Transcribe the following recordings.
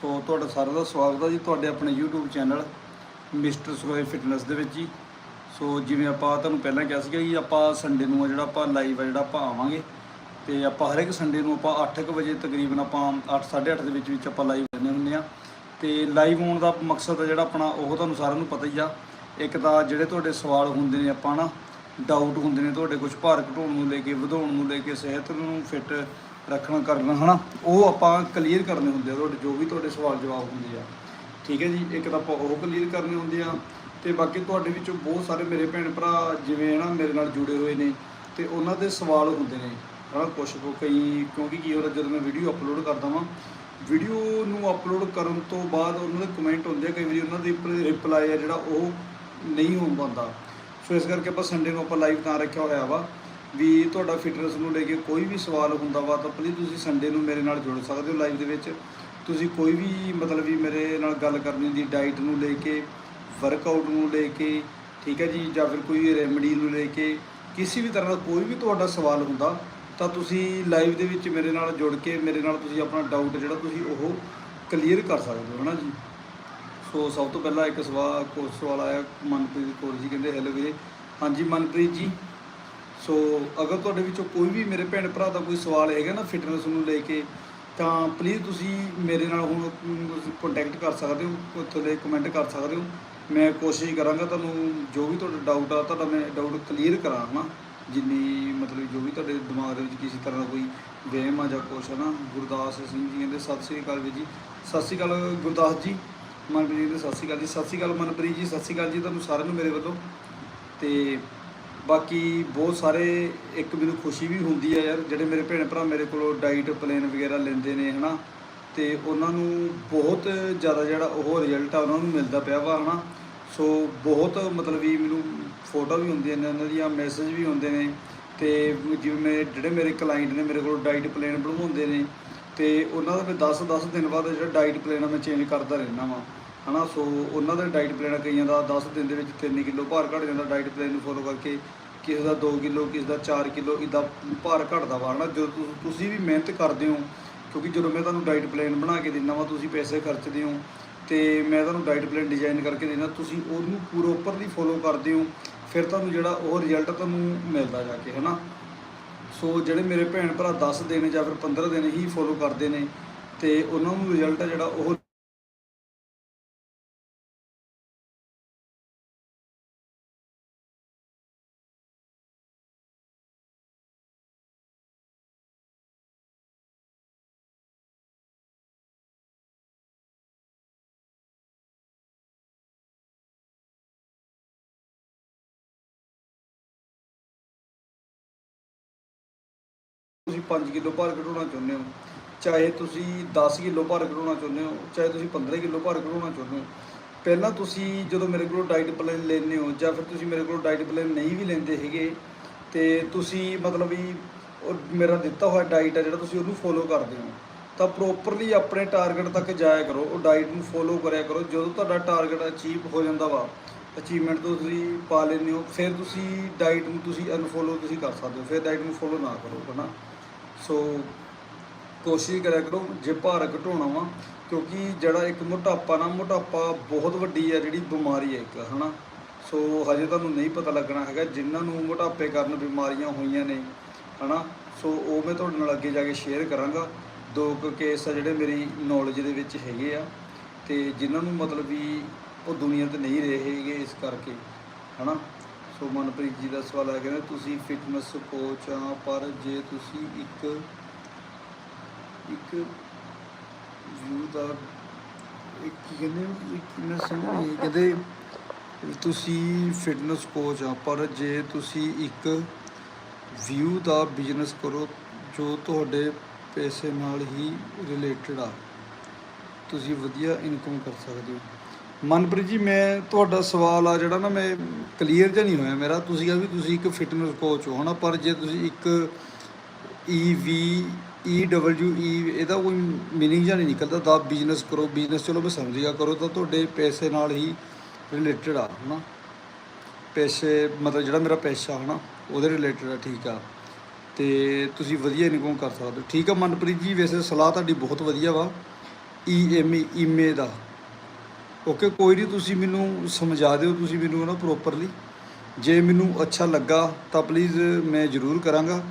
ਸੋ ਤੁਹਾਡਾ ਸਾਰਿਆਂ ਦਾ ਸਵਾਗਤ ਹੈ ਜੀ ਤੁਹਾਡੇ ਆਪਣੇ YouTube ਚੈਨਲ ਮਿਸਟਰ ਸੋਏ ਫਿਟਨੈਸ ਦੇ ਵਿੱਚ ਜੀ। ਸੋ ਜਿਵੇਂ ਆਪਾਂ ਤੁਹਾਨੂੰ ਪਹਿਲਾਂ ਕਿਹਾ ਸੀਗਾ ਜੀ, ਆਪਾਂ ਸੰਡੇ ਨੂੰ ਆ ਜਿਹੜਾ ਆਪਾਂ ਲਾਈਵ ਆ ਜਿਹੜਾ ਆਪਾਂ ਆਵਾਂਗੇ ਤੇ ਆਪਾਂ ਹਰ ਇੱਕ ਸੰਡੇ ਨੂੰ ਆਪਾਂ 8:00 ਵਜੇ ਤਕਰੀਬਨ ਆਪਾਂ 8:30 ਦੇ ਵਿੱਚ ਵਿੱਚ ਆਪਾਂ ਲਾਈਵ ਕਰਨੇ ਹੁੰਦੇ ਆ। ਤੇ ਲਾਈਵ ਹੋਣ ਦਾ ਮਕਸਦ ਆ ਜਿਹੜਾ ਆਪਣਾ, ਉਹ ਤੁਹਾਨੂੰ ਸਾਰਿਆਂ ਨੂੰ ਪਤਾ ਹੀ ਆ। ਇੱਕ ਤਾਂ ਜਿਹੜੇ ਤੁਹਾਡੇ ਸਵਾਲ ਹੁੰਦੇ ਨੇ ਆਪਾਂ ਨਾ ਡਾਊਟ ਹੁੰਦੇ ਨੇ ਤੁਹਾਡੇ ਕੁਝ ਭਾਰ ਘਟਾਉਣ ਨੂੰ ਲੈ ਕੇ, ਵਧਾਉਣ ਨੂੰ ਲੈ ਕੇ, ਸਿਹਤ ਨੂੰ ਫਿੱਟ ਰੱਖਣਾ ਕਰਨਾ ਹਨਾ? ਉਹ ਆਪਾਂ ਕਲੀਅਰ ਕਰਨੇ ਹੁੰਦੇ ਆ ਤੁਹਾਡੇ, ਜੋ ਵੀ ਤੁਹਾਡੇ ਸਵਾਲ ਜਵਾਬ ਹੁੰਦੇ ਆ। ਠੀਕ ਹੈ ਜੀ? ਇੱਕ ਤਾਂ ਆਪਾਂ ਉਹ ਕਲੀਅਰ ਕਰਨੇ ਹੁੰਦੇ ਆ, ਤੇ ਬਾਕੀ ਤੁਹਾਡੇ ਵਿੱਚੋਂ ਬਹੁਤ ਸਾਰੇ ਮੇਰੇ ਭੈਣ ਭਰਾ ਜਿਵੇਂ ਹਨਾ, ਮੇਰੇ ਨਾਲ ਜੁੜੇ ਹੋਏ ਨੇ, ਤੇ ਉਹਨਾਂ ਦੇ ਸਵਾਲ ਹੁੰਦੇ ਨੇ, ਹਨਾ? ਕੁਝ ਕੁ ਕਈ, ਕਿਉਂਕਿ ਕੀ ਹੁੰਦਾ ਜਦੋਂ ਮੈਂ ਵੀਡੀਓ ਅਪਲੋਡ ਕਰਦਾ ਵਾਂ ਵੀਡੀਓ ਨੂੰ ਅਪਲੋਡ ਕਰਨ ਤੋਂ ਬਾਅਦ ਉਹਨਾਂ ਦੇ ਕਮੈਂਟ ਹੁੰਦੇ ਆ, ਕਈ ਵਾਰੀ ਉਹਨਾਂ ਦੀ ਰਿਪਲਾਈ ਆ ਜਿਹੜਾ ਉਹ ਨਹੀਂ ਹੋ ਪਾਉਂਦਾ ਸੋ ਇਸ ਕਰਕੇ ਆਪਾਂ ਸੰਡੇ ਨੂੰ ਆਪਾਂ ਲਾਈਵ ਤਾਂ ਰੱਖਿਆ ਹੋਇਆ ਵਾ। ਵੀ ਤੁਹਾਡਾ ਫਿਟਨੈਸ ਨੂੰ ਲੈ ਕੇ ਕੋਈ ਵੀ ਸਵਾਲ ਹੁੰਦਾ ਵਾ ਤਾਂ ਪਲੀਜ਼ ਤੁਸੀਂ ਸੰਡੇ ਨੂੰ ਮੇਰੇ ਨਾਲ ਜੁੜ ਸਕਦੇ ਹੋ ਲਾਈਵ ਦੇ ਵਿੱਚ। ਤੁਸੀਂ ਕੋਈ ਵੀ ਮਤਲਬ ਵੀ ਮੇਰੇ ਨਾਲ ਗੱਲ ਕਰਨੀ ਦੀ ਡਾਈਟ ਨੂੰ ਲੈ ਕੇ ਵਰਕਆਊਟ ਨੂੰ ਲੈ ਕੇ, ਠੀਕ ਹੈ ਜੀ, ਜਾਂ ਫਿਰ ਕੋਈ ਰੈਮਡੀ ਨੂੰ ਲੈ ਕੇ, ਕਿਸੇ ਵੀ ਤਰ੍ਹਾਂ ਦਾ ਕੋਈ ਵੀ ਤੁਹਾਡਾ ਸਵਾਲ ਹੁੰਦਾ ਤਾਂ ਤੁਸੀਂ ਲਾਈਵ ਦੇ ਵਿੱਚ ਮੇਰੇ ਨਾਲ ਜੁੜ ਕੇ, ਮੇਰੇ ਨਾਲ ਤੁਸੀਂ ਆਪਣਾ ਡਾਊਟ ਜਿਹੜਾ ਤੁਸੀਂ ਉਹ ਕਲੀਅਰ ਕਰ ਸਕਦੇ ਹੋ, ਹਨਾ ਜੀ? ਸੋ ਸਭ ਤੋਂ ਪਹਿਲਾਂ ਇੱਕ ਸਵਾਲ ਕੋ ਸਵਾਲ ਆਇਆ, ਮਨਪ੍ਰੀਤ ਕੌਰ ਜੀ ਕਹਿੰਦੇ ਹੈਲੋ ਵੀਰੇ। ਹਾਂਜੀ, ਮਨਪ੍ਰੀਤ ਜੀ। ਸੋ ਅਗਰ ਤੁਹਾਡੇ ਵਿੱਚੋਂ ਕੋਈ ਵੀ ਮੇਰੇ ਭੈਣ ਭਰਾ ਦਾ ਕੋਈ ਸਵਾਲ ਹੈਗਾ ਨਾ ਫਿਟਨੈਸ ਨੂੰ ਲੈ ਕੇ, ਤਾਂ ਪਲੀਜ਼ ਤੁਸੀਂ ਮੇਰੇ ਨਾਲ ਹੁਣ ਕੰਟੈਕਟ ਕਰ ਸਕਦੇ ਹੋ, ਉੱਥੇ ਦੇ ਕਮੈਂਟ ਕਰ ਸਕਦੇ ਹੋ। ਮੈਂ ਕੋਸ਼ਿਸ਼ ਕਰਾਂਗਾ ਤੁਹਾਨੂੰ ਜੋ ਵੀ ਤੁਹਾਡਾ ਡਾਊਟ ਆ, ਤੁਹਾਡਾ ਮੈਂ ਡਾਊਟ ਕਲੀਅਰ ਕਰਾਂ ਹਨਾ ਜਿੰਨੀ ਮਤਲਬ ਜੋ ਵੀ ਤੁਹਾਡੇ ਦਿਮਾਗ ਦੇ ਵਿੱਚ ਕਿਸੇ ਤਰ੍ਹਾਂ ਦਾ ਕੋਈ ਵਹਿਮ ਆ ਜਾਂ ਕੁਛ ਹੈ ਨਾ, ਗੁਰਦਾਸ ਸਿੰਘ ਜੀ ਕਹਿੰਦੇ, ਸਤਿ ਸ੍ਰੀ ਅਕਾਲ ਵੀਰ ਜੀ। ਸਤਿ ਸ੍ਰੀ ਅਕਾਲ ਗੁਰਦਾਸ ਜੀ, ਮਨਪ੍ਰੀਤ ਜੀ ਸਤਿ ਸ੍ਰੀ ਅਕਾਲ ਜੀ, ਸਤਿ ਸ੍ਰੀ ਅਕਾਲ ਮਨਪ੍ਰੀਤ ਜੀ, ਸਤਿ ਸ੍ਰੀ ਅਕਾਲ ਜੀ, ਤੁਹਾਨੂੰ ਸਾਰਿਆਂ ਨੂੰ ਮੇਰੇ ਵੱਲੋਂ। ਤੇ ਬਾਕੀ ਬਹੁਤ ਸਾਰੇ ਇੱਕ ਮੈਨੂੰ ਖੁਸ਼ੀ ਵੀ ਹੁੰਦੀ ਆ ਯਾਰ, ਜਿਹੜੇ ਮੇਰੇ ਭੈਣ ਭਰਾ ਮੇਰੇ ਕੋਲੋਂ ਡਾਈਟ ਪਲਾਨ ਵਗੈਰਾ ਲੈਂਦੇ ਨੇ, ਹਨਾ? ਤੇ ਉਹਨਾਂ ਨੂੰ ਬਹੁਤ ਜ਼ਿਆਦਾ ਜਿਹੜਾ ਉਹ ਰਿਜ਼ਲਟ ਆ, ਉਹਨਾਂ ਨੂੰ ਮਿਲਦਾ ਪਿਆ ਵਾ, ਹਨਾ? ਸੋ ਬਹੁਤ ਮਤਲਬ ਵੀ ਮੈਨੂੰ ਫੋਟੋ ਵੀ ਹੁੰਦੀਆਂ ਨੇ, ਉਹਨਾਂ ਦੀਆਂ ਮੈਸੇਜ ਵੀ ਹੁੰਦੇ ਨੇ ਤੇ ਜਿਵੇਂ ਮੇਰੇ ਜਿਹੜੇ ਮੇਰੇ ਕਲਾਇੰਟ ਨੇ ਮੇਰੇ ਕੋਲ ਡਾਈਟ ਪਲਾਨ ਬਣਵਾਉਂਦੇ ਨੇ ਤੇ ਉਹਨਾਂ ਦਾ ਮੈਂ 10 10 ਦਿਨ ਬਾਅਦ ਜਿਹੜਾ ਡਾਈਟ ਪਲਾਨ ਆ, ਮੈਂ ਚੇਂਜ ਕਰਦਾ ਰਹਿੰਦਾ ਵਾਂ। ਹਨਾ, ਸੋ ਉਹਨਾਂ ਦਾ ਡਾਈਟ ਪਲਾਨ ਕਈਆਂ ਦਾ 10 ਦਿਨ ਦੇ ਵਿੱਚ 3 ਕਿਲੋ ਭਾਰ ਘਟ ਜਾਂਦਾ ਡਾਈਟ ਪਲਾਨ ਨੂੰ ਫੋਲੋ ਕਰਕੇ ਕਿਸੇ ਦਾ 2 ਕਿਲੋ, ਕਿਸੇ ਦਾ 4 ਕਿਲੋ ਇਦਾਂ ਭਾਰ ਘਟਦਾ ਵਾ, ਹਨਾ। ਜਦੋਂ ਤੁਸੀਂ ਵੀ ਮਿਹਨਤ ਕਰਦੇ ਹੋ, ਕਿਉਂਕਿ ਜਦੋਂ ਮੈਂ ਤੁਹਾਨੂੰ ਡਾਈਟ ਪਲਾਨ ਬਣਾ ਕੇ ਦਿੰਦਾ ਵਾ, ਤੁਸੀਂ ਪੈਸੇ ਖਰਚਦੇ ਹੋ, ਤੇ ਮੈਂ ਤੁਹਾਨੂੰ ਡਾਈਟ ਪਲਾਨ ਡਿਜ਼ਾਈਨ ਕਰਕੇ ਦਿੰਦਾ, ਤੁਸੀਂ ਉਹਨੂੰ ਪ੍ਰੋਪਰਲੀ ਫੋਲੋ ਕਰਦੇ ਹੋ, ਫਿਰ ਤੁਹਾਨੂੰ ਜਿਹੜਾ ਉਹ ਰਿਜ਼ਲਟ ਤੁਹਾਨੂੰ ਮਿਲਦਾ ਜਾ ਕੇ, ਹਨਾ। ਸੋ ਜਿਹੜੇ ਮੇਰੇ ਭੈਣ ਭਰਾ 10 ਦਿਨ ਜਾਂ ਫਿਰ 15 ਦਿਨ ਹੀ ਫੋਲੋ ਕਰਦੇ ਨੇ, ਤੇ ਉਹਨਾਂ ਨੂੰ ਰਿਜ਼ਲਟ ਜਿਹੜਾ ਉਹ ਤੁਸੀਂ 5 ਕਿਲੋ ਭਾਰ ਘਟਾਉਣਾ ਚਾਹੁੰਦੇ ਹੋ, ਚਾਹੇ ਤੁਸੀਂ 10 ਕਿਲੋ ਭਾਰ ਘਟਾਉਣਾ ਚਾਹੁੰਦੇ ਹੋ, ਚਾਹੇ ਤੁਸੀਂ 15 ਕਿਲੋ ਭਾਰ ਘਟਾਉਣਾ ਚਾਹੁੰਦੇ ਹੋ, ਪਹਿਲਾਂ ਤੁਸੀਂ ਜਦੋਂ ਮੇਰੇ ਕੋਲੋਂ ਡਾਈਟ ਪਲਾਨ ਲੈਂਦੇ ਹੋ ਜਾਂ ਫਿਰ ਤੁਸੀਂ ਮੇਰੇ ਕੋਲੋਂ ਡਾਈਟ ਪਲਾਨ ਨਹੀਂ ਵੀ ਲੈਂਦੇ ਹੈਗੇ, ਤੇ ਤੁਸੀਂ ਮਤਲਬ ਵੀ ਉਹ ਮੇਰਾ ਦਿੱਤਾ ਹੋਇਆ ਡਾਈਟ ਹੈ ਜਿਹੜਾ ਤੁਸੀਂ ਉਹਨੂੰ ਫੋਲੋ ਕਰਦੇ ਹੋ, ਤਾਂ ਪ੍ਰੋਪਰਲੀ ਆਪਣੇ ਟਾਰਗੇਟ ਤੱਕ ਜਾਇਆ ਕਰੋ, ਉਹ ਡਾਈਟ ਨੂੰ ਫੋਲੋ ਕਰਿਆ ਕਰੋ, ਜਦੋਂ ਤੁਹਾਡਾ ਟਾਰਗੇਟ ਅਚੀਵ ਹੋ ਜਾਂਦਾ ਵਾ ਅਚੀਵਮੈਂਟ ਤੋਂ ਤੁਸੀਂ ਪਾ ਲੈਂਦੇ ਹੋ, ਫਿਰ ਤੁਸੀਂ ਡਾਈਟ ਨੂੰ ਤੁਸੀਂ ਅਨਫੋਲੋ ਤੁਸੀਂ ਕਰ ਸਕਦੇ ਹੋ, ਫਿਰ ਡਾਈਟ ਨੂੰ ਫੋਲੋ ਨਾ ਕਰੋ, ਹਨਾ। ਸੋ ਕੋਸ਼ਿਸ਼ ਕਰਿਆ ਕਰੋ ਜੇ ਭਾਰ ਘਟਾਉਣਾ ਵਾ, ਕਿਉਂਕਿ ਜਿਹੜਾ ਇੱਕ ਮੋਟਾਪਾ ਨਾ, ਮੋਟਾਪਾ ਬਹੁਤ ਵੱਡੀ ਹੈ ਜਿਹੜੀ ਬਿਮਾਰੀ ਹੈ ਇੱਕ, ਹਨਾ? ਸੋ ਹਜੇ ਤੁਹਾਨੂੰ ਨਹੀਂ ਪਤਾ ਲੱਗਣਾ ਹੈਗਾ, ਜਿਨ੍ਹਾਂ ਨੂੰ ਮੋਟਾਪੇ ਕਾਰਨ ਬਿਮਾਰੀਆਂ ਹੋਈਆਂ ਨੇ, ਹਨਾ? ਸੋ ਉਹ ਮੈਂ ਤੁਹਾਡੇ ਨਾਲ ਅੱਗੇ ਜਾ ਕੇ ਸ਼ੇਅਰ ਕਰਾਂਗਾ। ਦੋ ਕੁ ਕੇਸ ਆ ਜਿਹੜੇ ਮੇਰੀ ਨੌਲੇਜ ਦੇ ਵਿੱਚ ਹੈਗੇ ਆ, ਤੇ ਜਿਨ੍ਹਾਂ ਨੂੰ ਮਤਲਬ ਵੀ ਉਹ ਦੁਨੀਆ ਤੇ ਨਹੀਂ ਰਹੇ ਹੈਗੇ ਇਸ ਕਰਕੇ, ਹਨਾ? ਸੋ ਮਨਪ੍ਰੀਤ ਜੀ ਦਾ ਸਵਾਲ ਹੈ ਕਹਿੰਦੇ ਤੁਸੀਂ ਫਿਟਨੈਸ ਕੋਚ ਆ, ਪਰ ਜੇ ਤੁਸੀਂ ਇੱਕ ਇੱਕ ਵਿਊ ਦਾ, ਇੱਕ ਕਹਿੰਦੇ ਇੱਕ ਸਮਝ ਨਹੀਂ ਕਹਿੰਦੇ ਤੁਸੀਂ ਫਿਟਨੈਸ ਕੋਚ ਆ, ਪਰ ਜੇ ਤੁਸੀਂ ਇੱਕ ਵਿਊ ਦਾ ਬਿਜ਼ਨਸ ਕਰੋ ਜੋ ਤੁਹਾਡੇ ਪੈਸੇ ਨਾਲ ਹੀ ਰਿਲੇਟਡ ਆ, ਤੁਸੀਂ ਵਧੀਆ ਇਨਕਮ ਕਰ ਸਕਦੇ ਹੋ। ਮਨਪ੍ਰੀਤ ਜੀ, ਮੈਂ ਤੁਹਾਡਾ ਸਵਾਲ ਆ ਜਿਹੜਾ ਨਾ ਮੈਂ ਕਲੀਅਰ ਜਿਹਾ ਨਹੀਂ ਹੋਇਆ ਮੇਰਾ। ਤੁਸੀਂ ਕਿਹਾ ਵੀ ਤੁਸੀਂ ਇੱਕ ਫਿਟਨੈਸ ਕੋਚ ਹੋ ਹਨਾ, ਪਰ ਜੇ ਤੁਸੀਂ ਇੱਕ ਈ ਵੀ ਈ ਡਬਲਯੂ ਈ ਇਹਦਾ ਕੋਈ ਮੀਨਿੰਗ ਜਿਹਾ ਨਹੀਂ ਨਿਕਲਦਾ। ਦਾ ਬਿਜ਼ਨਸ ਕਰੋ ਬਿਜ਼ਨਸ ਚਲੋ ਮੈਂ ਸਮਝ ਗਿਆ ਕਰੋ, ਤਾਂ ਤੁਹਾਡੇ ਪੈਸੇ ਨਾਲ ਹੀ ਰਿਲੇਟਡ ਆ, ਹਨਾ। ਪੈਸੇ, ਮਤਲਬ ਜਿਹੜਾ ਮੇਰਾ ਪੈਸਾ, ਹਨਾ, ਉਹਦੇ ਰਿਲੇਟਡ ਆ, ਠੀਕ ਆ। ਤੇ ਤੁਸੀਂ ਵਧੀਆ ਇਨਕਮ ਕਰ ਸਕਦੇ ਹੋ। ਠੀਕ ਆ ਮਨਪ੍ਰੀਤ ਜੀ, ਵੈਸੇ ਸਲਾਹ ਤੁਹਾਡੀ ਬਹੁਤ ਵਧੀਆ ਵਾ। ਈ ਐਮ ਈਮੇ ਦਾ। ਓਕੇ, ਕੋਈ ਨਹੀਂ ਤੁਸੀਂ ਮੈਨੂੰ ਸਮਝਾ ਦਿਓ, ਤੁਸੀਂ ਮੈਨੂੰ ਨਾ ਪ੍ਰੋਪਰਲੀ ਜੇ ਮੈਨੂੰ ਅੱਛਾ ਲੱਗਾ, ਤਾਂ ਪਲੀਜ਼ ਮੈਂ ਜ਼ਰੂਰ ਕਰਾਂਗਾ।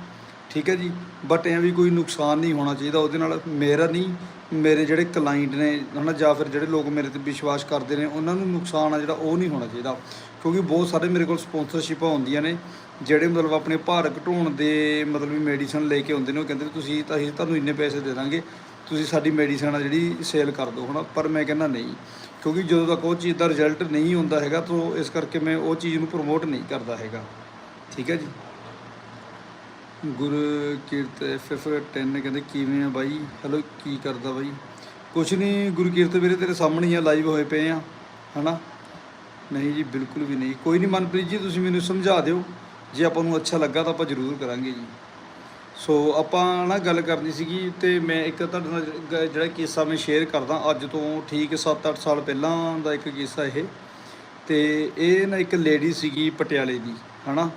ਠੀਕ ਹੈ ਜੀ? ਬਟ ਐਂ ਵੀ ਕੋਈ ਨੁਕਸਾਨ ਨਹੀਂ ਹੋਣਾ ਚਾਹੀਦਾ ਉਹਦੇ ਨਾਲ। ਮੇਰਾ ਨਹੀਂ ਮੇਰੇ ਜਿਹੜੇ ਕਲਾਇੰਟ ਨੇ, ਹਨਾ, ਜਾਂ ਫਿਰ ਜਿਹੜੇ ਲੋਕ ਮੇਰੇ ਤੇ ਵਿਸ਼ਵਾਸ ਕਰਦੇ ਨੇ, ਉਹਨਾਂ ਨੂੰ ਨੁਕਸਾਨ ਆ ਜਿਹੜਾ ਉਹ ਨਹੀਂ ਹੋਣਾ ਚਾਹੀਦਾ। ਕਿਉਂਕਿ ਬਹੁਤ ਸਾਰੇ ਮੇਰੇ ਕੋਲ ਸਪਾਂਸਰਸ਼ਿਪਾਂ ਹੁੰਦੀਆਂ ਨੇ, ਜਿਹੜੇ ਮਤਲਬ ਆਪਣੇ ਭਾਰ ਘਟਾਉਣ ਦੇ ਮਤਲਬ ਵੀ ਮੈਡੀਸਨ ਲੈ ਕੇ ਆਉਂਦੇ ਨੇ, ਉਹ ਕਹਿੰਦੇ ਤੁਸੀਂ ਤਾਂ ਅਸੀਂ ਤੁਹਾਨੂੰ ਇੰਨੇ ਪੈਸੇ ਦੇ ਦਾਂਗੇ। ਤੁਸੀਂ ਸਾਡੀ ਮੈਡੀਸਨ ਆ ਜਿਹੜੀ ਸੇਲ ਕਰ ਦਿਓ ਹਨਾ, ਪਰ ਮੈਂ ਕਹਿੰਦਾ ਨਹੀਂ, ਕਿਉਂਕਿ ਜਦੋਂ ਤੱਕ ਉਹ ਚੀਜ਼ ਦਾ ਰਿਜ਼ਲਟ ਨਹੀਂ ਹੁੰਦਾ ਹੈਗਾ, ਤਾਂ ਇਸ ਕਰਕੇ ਮੈਂ ਉਹ ਚੀਜ਼ ਨੂੰ ਪ੍ਰਮੋਟ ਨਹੀਂ ਕਰਦਾ ਹੈਗਾ। ਠੀਕ ਹੈ ਜੀ? ਗੁਰ ਕੀਰਤ ਐਫਐਫ 10 ਨੇ ਕਹਿੰਦੇ, ਕਿਵੇਂ ਆ ਬਾਈ? ਹੈਲੋ, ਕੀ ਕਰਦਾ ਬਾਈ? ਕੁਛ ਨਹੀਂ ਗੁਰਕੀਰਤ ਵੀਰੇ ਤੇਰੇ ਸਾਹਮਣੇ ਹੀ ਆ ਲਾਈਵ ਹੋਏ ਪਏ ਆ, ਹਨਾ? ਨਹੀਂ ਜੀ, ਬਿਲਕੁਲ ਵੀ ਨਹੀਂ। ਕੋਈ ਨਹੀਂ ਮਨਪ੍ਰੀਤ ਜੀ, ਤੁਸੀਂ ਮੈਨੂੰ ਸਮਝਾ ਦਿਓ। ਜੇ ਆਪਾਂ ਨੂੰ ਅੱਛਾ ਲੱਗਾ ਤਾਂ ਆਪਾਂ ਜ਼ਰੂਰ ਕਰਾਂਗੇ ਜੀ। ਸੋ ਆਪਾਂ ਨਾ ਗੱਲ ਕਰਨੀ ਸੀਗੀ ਤੇ ਮੈਂ ਇੱਕ ਤੁਹਾਡੇ ਨਾਲ ਗ- ਜਿਹੜਾ ਕਿੱਸਾ ਮੈਂ ਸ਼ੇਅਰ ਕਰਦਾ ਅੱਜ ਤੋਂ ਠੀਕ 7-8 ਸਾਲ ਪਹਿਲਾਂ ਦਾ ਇੱਕ ਕਿੱਸਾ ਇਹ। ਤੇ ਇਹ ਨਾ ਇੱਕ ਲੇਡੀ ਸੀਗੀ ਪਟਿਆਲੇ ਦੀ ਹਨਾ?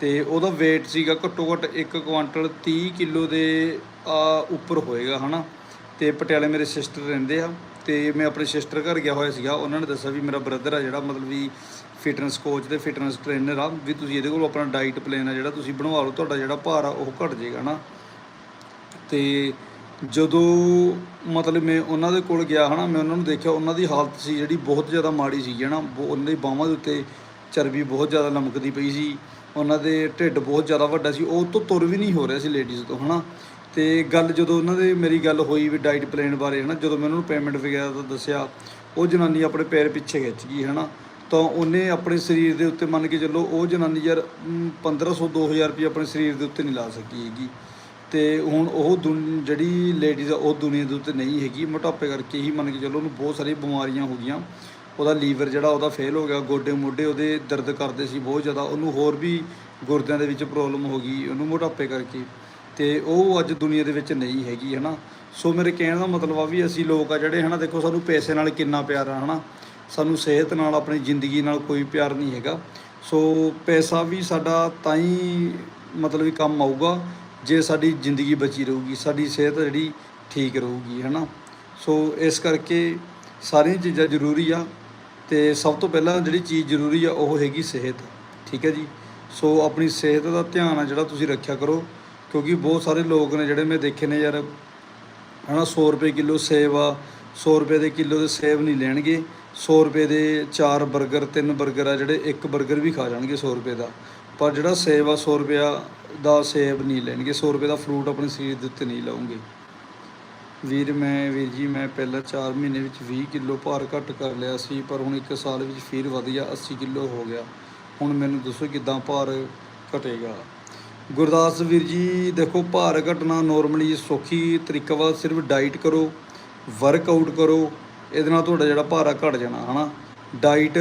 ਤੇ ਉਹਦਾ weight ਸੀਗਾ ਘੱਟੋ ਘੱਟ 1 ਕੁਆਂਟਲ 30 ਕਿਲੋ ਦੇ ਆ, ਉੱਪਰ ਹੋਏਗਾ ਹਨਾ? ਤੇ ਪਟਿਆਲੇ ਮੇਰੇ ਸਿਸਟਰ ਰਹਿੰਦੇ ਆ ਤੇ ਮੈਂ ਆਪਣੇ ਸਿਸਟਰ ਘਰ ਗਿਆ ਹੋਇਆ ਸੀਗਾ। ਉਹਨਾਂ ਨੇ ਦੱਸਿਆ ਵੀ ਮੇਰਾ ਬ੍ਰਦਰ ਆ ਜਿਹੜਾ ਮਤਲਬ ਵੀ ਫਿਟਨੈਸ ਕੋਚ ਤੇ ਫਿਟਨੈਸ ਟ੍ਰੇਨਰ ਆ, ਵੀ ਤੁਸੀਂ ਇਹਦੇ ਕੋਲ ਆਪਣਾ ਡਾਈਟ ਪਲਾਨ ਆ ਜਿਹੜਾ ਤੁਸੀਂ ਬਣਵਾ ਲਓ, ਤੁਹਾਡਾ ਜਿਹੜਾ ਭਾਰ ਆ ਉਹ ਘਟ ਜਾਏਗਾ ਨਾ। ਤੇ ਜਦੋਂ ਮਤਲਬ ਮੈਂ ਉਹਨਾਂ ਦੇ ਕੋਲ ਗਿਆ ਹਨਾ, ਮੈਂ ਉਹਨਾਂ ਨੂੰ ਦੇਖਿਆ, ਉਹਨਾਂ ਦੀ ਹਾਲਤ ਸੀ ਜਿਹੜੀ ਬਹੁਤ ਜ਼ਿਆਦਾ ਮਾੜੀ ਸੀ, ਹਨਾ। ਬਹੁ- ਉਹਨਾਂ ਦੀ ਬਾਹਾਂ ਦੇ ਉੱਤੇ ਚਰਬੀ ਬਹੁਤ ਜ਼ਿਆਦਾ ਲਮਕਦੀ ਪਈ ਸੀ, ਉਹਨਾਂ ਦੇ ਢਿੱਡ ਬਹੁਤ ਜ਼ਿਆਦਾ ਵੱਡਾ ਸੀ, ਉਹ ਤੋਂ ਤੁਰ ਵੀ ਨਹੀਂ ਹੋ ਰਿਹਾ ਸੀ ਲੇਡੀਜ਼ ਤੋਂ, ਹਨਾ। ਤੇ ਗੱਲ ਜਦੋਂ ਉਹਨਾਂ ਦੇ, ਮੇਰੀ ਗੱਲ ਹੋਈ ਵੀ ਡਾਈਟ ਪਲਾਨ ਬਾਰੇ, ਹਨਾ, ਜਦੋਂ ਮੈਂ ਉਹਨਾਂ ਨੂੰ ਪੇਮੈਂਟ ਵਗੈਰਾ ਦਾ ਦੱਸਿਆ, ਉਹ ਜਨਾਨੀ ਆਪਣੇ ਪੈਰ ਪਿੱਛੇ ਖਿੱਚ ਗਈ, ਹਨਾ। ਤਾਂ ਉਹਨੇ ਆਪਣੇ ਸਰੀਰ ਦੇ ਉੱਤੇ ਮੰਨ ਕੇ ਚੱਲੋ ਉਹ ਜਨਾਨੀ ਯਾਰ ਮ, 1500 2000 ਰੁਪਏ ਆਪਣੇ ਸਰੀਰ ਦੇ ਉੱਤੇ ਨਹੀਂ ਲਾ ਸਕੀ ਹੈਗੀ। ਤੇ ਹੁਣ ਉਹ ਦੁਨ- ਜਿਹੜੀ ਲੇਡੀਜ਼ ਆ ਉਹ ਦੁਨੀਆ ਦੇ ਉੱਤੇ ਨਹੀਂ ਹੈਗੀ। ਮੋਟਾਪੇ ਕਰਕੇ ਹੀ ਮੰਨ ਕੇ ਚੱਲੋ ਉਹਨੂੰ ਬਹੁਤ ਸਾਰੀਆਂ ਬਿਮਾਰੀਆਂ ਹੋ ਗਈਆਂ। ਉਹਦਾ ਲੀਵਰ ਜਿਹੜਾ ਉਹਦਾ ਫੇਲ ਹੋ ਗਿਆ ਗੋਡੇ ਮੋਢੇ ਉਹਦੇ ਦਰਦ ਕਰਦੇ ਸੀ ਬਹੁਤ ਜ਼ਿਆਦਾ। ਉਹਨੂੰ ਹੋਰ ਵੀ ਗੁਰਦਿਆਂ ਦੇ ਵਿੱਚ ਪ੍ਰੋਬਲਮ ਹੋ ਗਈ ਉਹਨੂੰ ਮੋਟਾਪੇ ਕਰਕੇ। ਤੇ ਉਹ ਅੱਜ ਦੁਨੀਆ ਦੇ ਵਿੱਚ ਨਹੀਂ ਹੈਗੀ ਹਨਾ। ਸੋ ਮੇਰੇ ਕਹਿਣ ਦਾ ਮਤਲਬ ਆ ਵੀ ਅਸੀਂ ਲੋਕ ਆ ਜਿਹੜੇ ਹਨਾ ਦੇਖੋ ਸਾਨੂੰ ਪੈਸੇ ਨਾਲ ਕਿੰਨਾ ਪਿਆਰ ਆ ਹਨਾ। ਸਾਨੂੰ ਸਿਹਤ ਨਾਲ, ਆਪਣੀ ਜ਼ਿੰਦਗੀ ਨਾਲ ਕੋਈ ਪਿਆਰ ਨਹੀਂ ਹੈਗਾ। ਸੋ ਪੈਸਾ ਵੀ ਸਾਡਾ ਤਾਂ ਹੀ ਮਤਲਬ ਵੀ ਕੰਮ ਆਊਗਾ, ਜੇ ਸਾਡੀ ਜ਼ਿੰਦਗੀ ਬਚੀ ਰਹੂਗੀ, ਸਾਡੀ ਸਿਹਤ ਜਿਹੜੀ ਠੀਕ ਰਹੂਗੀ, ਹਨਾ। ਸੋ ਇਸ ਕਰਕੇ ਸਾਰੀਆਂ ਚੀਜ਼ਾਂ ਜ਼ਰੂਰੀ ਆ ਤੇ ਸਭ ਤੋਂ ਪਹਿਲਾਂ ਜਿਹੜੀ ਚੀਜ਼ ਜ਼ਰੂਰੀ ਆ, ਉਹ ਹੈਗੀ ਸਿਹਤ, ਠੀਕ ਹੈ ਜੀ। ਸੋ ਆਪਣੀ ਸਿਹਤ ਦਾ ਧਿਆਨ ਆ ਜਿਹੜਾ ਤੁਸੀਂ ਰੱਖਿਆ ਕਰੋ, ਕਿਉਂਕਿ ਬਹੁਤ ਸਾਰੇ ਲੋਕ ਨੇ ਜਿਹੜੇ ਮੈਂ ਦੇਖੇ ਨੇ ਯਾਰ, ਹਨਾ 100 ਰੁਪਏ ਕਿਲੋ ਸੇਬ ਆ 100 ਰੁਪਏ ਦੇ ਕਿਲੋ ਦੇ ਸੇਬ ਨਹੀਂ ਲੈਣਗੇ। 100 ਰੁਪਏ ਦੇ ਚਾਰ ਬਰਗਰ, ਤਿੰਨ ਬਰਗਰ ਆ ਜਿਹੜੇ, ਇੱਕ ਬਰਗਰ ਵੀ ਖਾ ਜਾਣਗੇ 100 ਰੁਪਏ ਦਾ। ਪਰ ਜਿਹੜਾ ਸੇਬ ਆ 100 ਰੁਪਿਆ ਦਾ ਸੇਬ ਨਹੀਂ ਲੈਣਗੇ। 100 ਰੁਪਏ ਦਾ ਫਰੂਟ ਆਪਣੇ ਸਰੀਰ ਦੇ ਉੱਤੇ ਨਹੀਂ ਲਾਉਂਗੇ। ਵੀਰ, ਮੈਂ, ਵੀਰ ਜੀ, ਮੈਂ ਪਹਿਲਾਂ 4 ਮਹੀਨੇ ਵਿੱਚ 20 ਕਿਲੋ ਭਾਰ ਘੱਟ ਕਰ ਲਿਆ ਸੀ, ਪਰ ਹੁਣ 1 ਸਾਲ ਵਿੱਚ ਫਿਰ ਵਧ ਗਿਆ 80 ਕਿਲੋ ਹੋ ਗਿਆ। ਹੁਣ ਮੈਨੂੰ ਦੱਸੋ ਕਿਦਾਂ ਭਾਰ ਘਟੇਗਾ? ਗੁਰਦਾਸ, ਵੀਰ ਜੀ, ਦੇਖੋ, ਭਾਰ ਘਟਣਾ ਨੋਰਮਲੀ ਸੌਖੀ ਤਰੀਕਾ ਵਾ। ਸਿਰਫ ਡਾਈਟ ਕਰੋ ਵਰਕਆਊਟ ਕਰੋ ਇਹਦੇ ਨਾਲ ਤੁਹਾਡਾ ਜਿਹੜਾ ਭਾਰਾ ਘਟ ਜਾਣਾ, ਹਨਾ? ਡਾਈਟ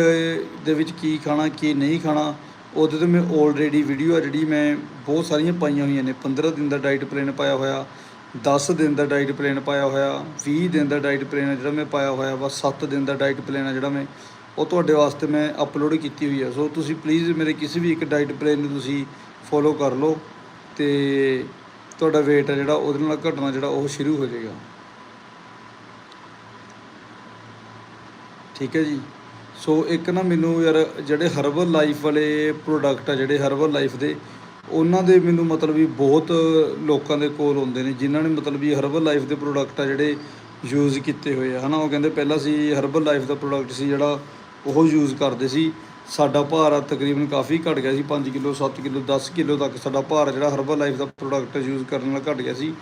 ਦੇ ਵਿੱਚ ਕੀ ਖਾਣਾ, ਕੀ ਨਹੀਂ ਖਾਣਾ, ਉਹਦੇ ਤੇ ਮੈਂ ਆਲਰੇਡੀ ਵੀਡੀਓ ਆ ਜਿਹੜੀ ਮੈਂ ਬਹੁਤ ਸਾਰੀਆਂ ਪਾਈਆਂ ਹੋਈਆਂ ਨੇ। 15 ਦਿਨ ਦਾ ਡਾਈਟ ਪਲਾਨ ਪਾਇਆ ਹੋਇਆ 10 ਦਿਨ ਦਾ ਡਾਈਟ ਪਲਾਨ ਪਾਇਆ ਹੋਇਆ 20 ਦਿਨ ਦਾ ਡਾਈਟ ਪਲਾਨ ਜਿਹੜਾ ਮੈਂ ਪਾਇਆ ਹੋਇਆ ਵਾ 7 ਦਿਨ ਦਾ ਡਾਈਟ ਪਲਾਨ ਆ ਜਿਹੜਾ ਮੈਂ, ਉਹ ਤੁਹਾਡੇ ਵਾਸਤੇ ਮੈਂ ਅਪਲੋਡ ਕੀਤੀ ਹੋਈ ਆ। ਸੋ ਤੁਸੀਂ ਪਲੀਜ਼ ਮੇਰੇ ਕਿਸੇ ਵੀ ਇੱਕ ਡਾਈਟ ਪਲਾਨ ਨੂੰ ਤੁਸੀਂ ਫੋਲੋ ਕਰ ਲਓ ਤੇ ਤੁਹਾਡਾ weight ਆ ਜਿਹੜਾ, ਉਹਦੇ ਨਾਲ ਘਟਣਾ ਜਿਹੜਾ, ਉਹ ਸ਼ੁਰੂ ਹੋ ਜਾਏਗਾ। ਠੀਕ ਹੈ ਜੀ। ਸੋ ਇੱਕ ਨਾ ਮੈਨੂੰ ਯਾਰ ਜਿਹੜੇ ਹਰਬਲ ਲਾਈਫ ਵਾਲੇ ਪ੍ਰੋਡਕਟ ਆ, ਜਿਹੜੇ ਹਰਬਲ ਲਾਈਫ ਦੇ, ਉਹਨਾਂ ਦੇ ਮੈਨੂੰ ਮਤਲਬ ਵੀ ਬਹੁਤ ਲੋਕਾਂ ਦੇ ਕੋਲ ਹੁੰਦੇ ਨੇ, ਜਿਨ੍ਹਾਂ ਨੇ ਮਤਲਬ ਵੀ ਹਰਬਲ ਲਾਈਫ ਦੇ ਪ੍ਰੋਡਕਟ ਆ ਜਿਹੜੇ ਯੂਜ਼ ਕੀਤੇ ਹੋਏ ਆ। ਹਨਾ, ਉਹ ਕਹਿੰਦੇ ਪਹਿਲਾਂ ਸੀ ਹਰਬਲ ਲਾਈਫ ਦਾ ਪ੍ਰੋਡਕਟ ਸੀ ਜਿਹੜਾ ਉਹ ਯੂਜ਼ ਕਰਦੇ ਸੀ। ਸਾਡਾ ਭਾਰ ਤਕਰੀਬਨ ਕਾਫੀ ਘਟ ਗਿਆ ਸੀ 5 ਕਿਲੋ 7 ਕਿਲੋ 10 ਕਿਲੋ ਤੱਕ ਸਾਡਾ ਭਾਰ ਜਿਹੜਾ ਹਰਬਲ ਲਾਈਫ ਦਾ ਪ੍ਰੋਡਕਟ ਯੂਜ਼ ਕਰਨ ਨਾਲ ਘਟ ਗਿਆ ਸੀ।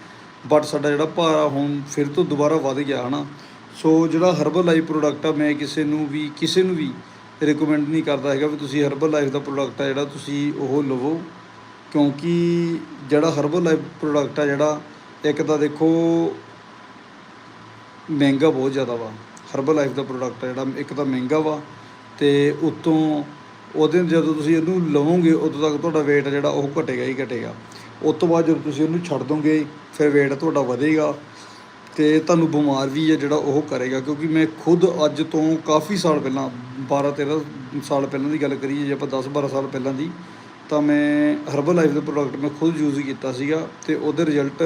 ਬਟ ਸਾਡਾ ਜਿਹੜਾ ਭਾਰ ਹੁਣ ਫਿਰ ਤੋਂ ਦੁਬਾਰਾ ਵੱਧ ਗਿਆ, ਹਨਾ। ਸੋ ਜਿਹੜਾ ਹਰਬਲ ਲਾਈਫ ਪ੍ਰੋਡਕਟ ਆ, ਮੈਂ ਕਿਸੇ ਨੂੰ ਵੀ, ਕਿਸੇ ਨੂੰ ਵੀ ਰეკਮੈਂਡ ਨਹੀਂ ਕਰਦਾ ਹੈਗਾ ਵੀ ਤੁਸੀਂ ਹਰਬਲ ਲਾਈਫ ਦਾ ਪ੍ਰੋਡਕਟ ਆ ਜਿਹੜਾ ਤੁਸੀਂ ਉਹ ਲਵੋ। ਕਿਉਂਕਿ ਜਿਹੜਾ ਹਰਬਲ ਲਾਈਫ ਪ੍ਰੋਡਕਟ ਆ ਜਿਹੜਾ, ਇੱਕ ਤਾਂ ਦੇਖੋ, ਮਹਿੰਗਾ ਬਹੁਤ ਜ਼ਿਆਦਾ ਵਾ। ਹਰਬਲ ਲਾਈਫ ਦਾ ਪ੍ਰੋਡਕਟ ਆ ਜਿਹੜਾ, ਇੱਕ ਤਾਂ ਮਹਿੰਗਾ ਵਾ ਤੇ ਉਤੋਂ ਉਹਦੇ ਜਦੋਂ ਤੁਸੀਂ ਇਹਨੂੰ ਲਵੋਗੇ, ਉਦੋਂ ਤੱਕ ਤੁਹਾਡਾ weight ਜਿਹੜਾ ਉਹ ਘਟੇਗਾ ਹੀ ਘਟੇਗਾ। ਉਸ ਤੋਂ ਬਾਅਦ ਜਦੋਂ ਤੁਸੀਂ ਉਹਨੂੰ ਛੱਡ ਦੋਗੇ, ਫਿਰ weight ਤੁਹਾਡਾ ਵਧੇਗਾ। ਤੇ ਤੁਹਾਨੂੰ ਬਿਮਾਰ ਵੀ ਹੈ ਜਿਹੜਾ ਉਹ ਕਰੇਗਾ, ਕਿਉਂਕਿ ਮੈਂ ਖੁਦ ਅੱਜ ਤੋਂ ਕਾਫੀ ਸਾਲ ਪਹਿਲਾਂ 12 13 ਸਾਲ ਪਹਿਲਾਂ ਦੀ ਗੱਲ ਕਰੀਏ, ਜੇ ਆਪਾਂ 10 12 ਸਾਲ ਪਹਿਲਾਂ ਦੀ, ਤਾਂ ਮੈਂ ਹਰਬਲ ਲਾਈਫ ਦੇ ਪ੍ਰੋਡਕਟ ਮੈਂ ਖੁਦ ਯੂਜ਼ ਕੀਤਾ ਸੀਗਾ ਤੇ ਉਹਦੇ ਰਿਜ਼ਲਟ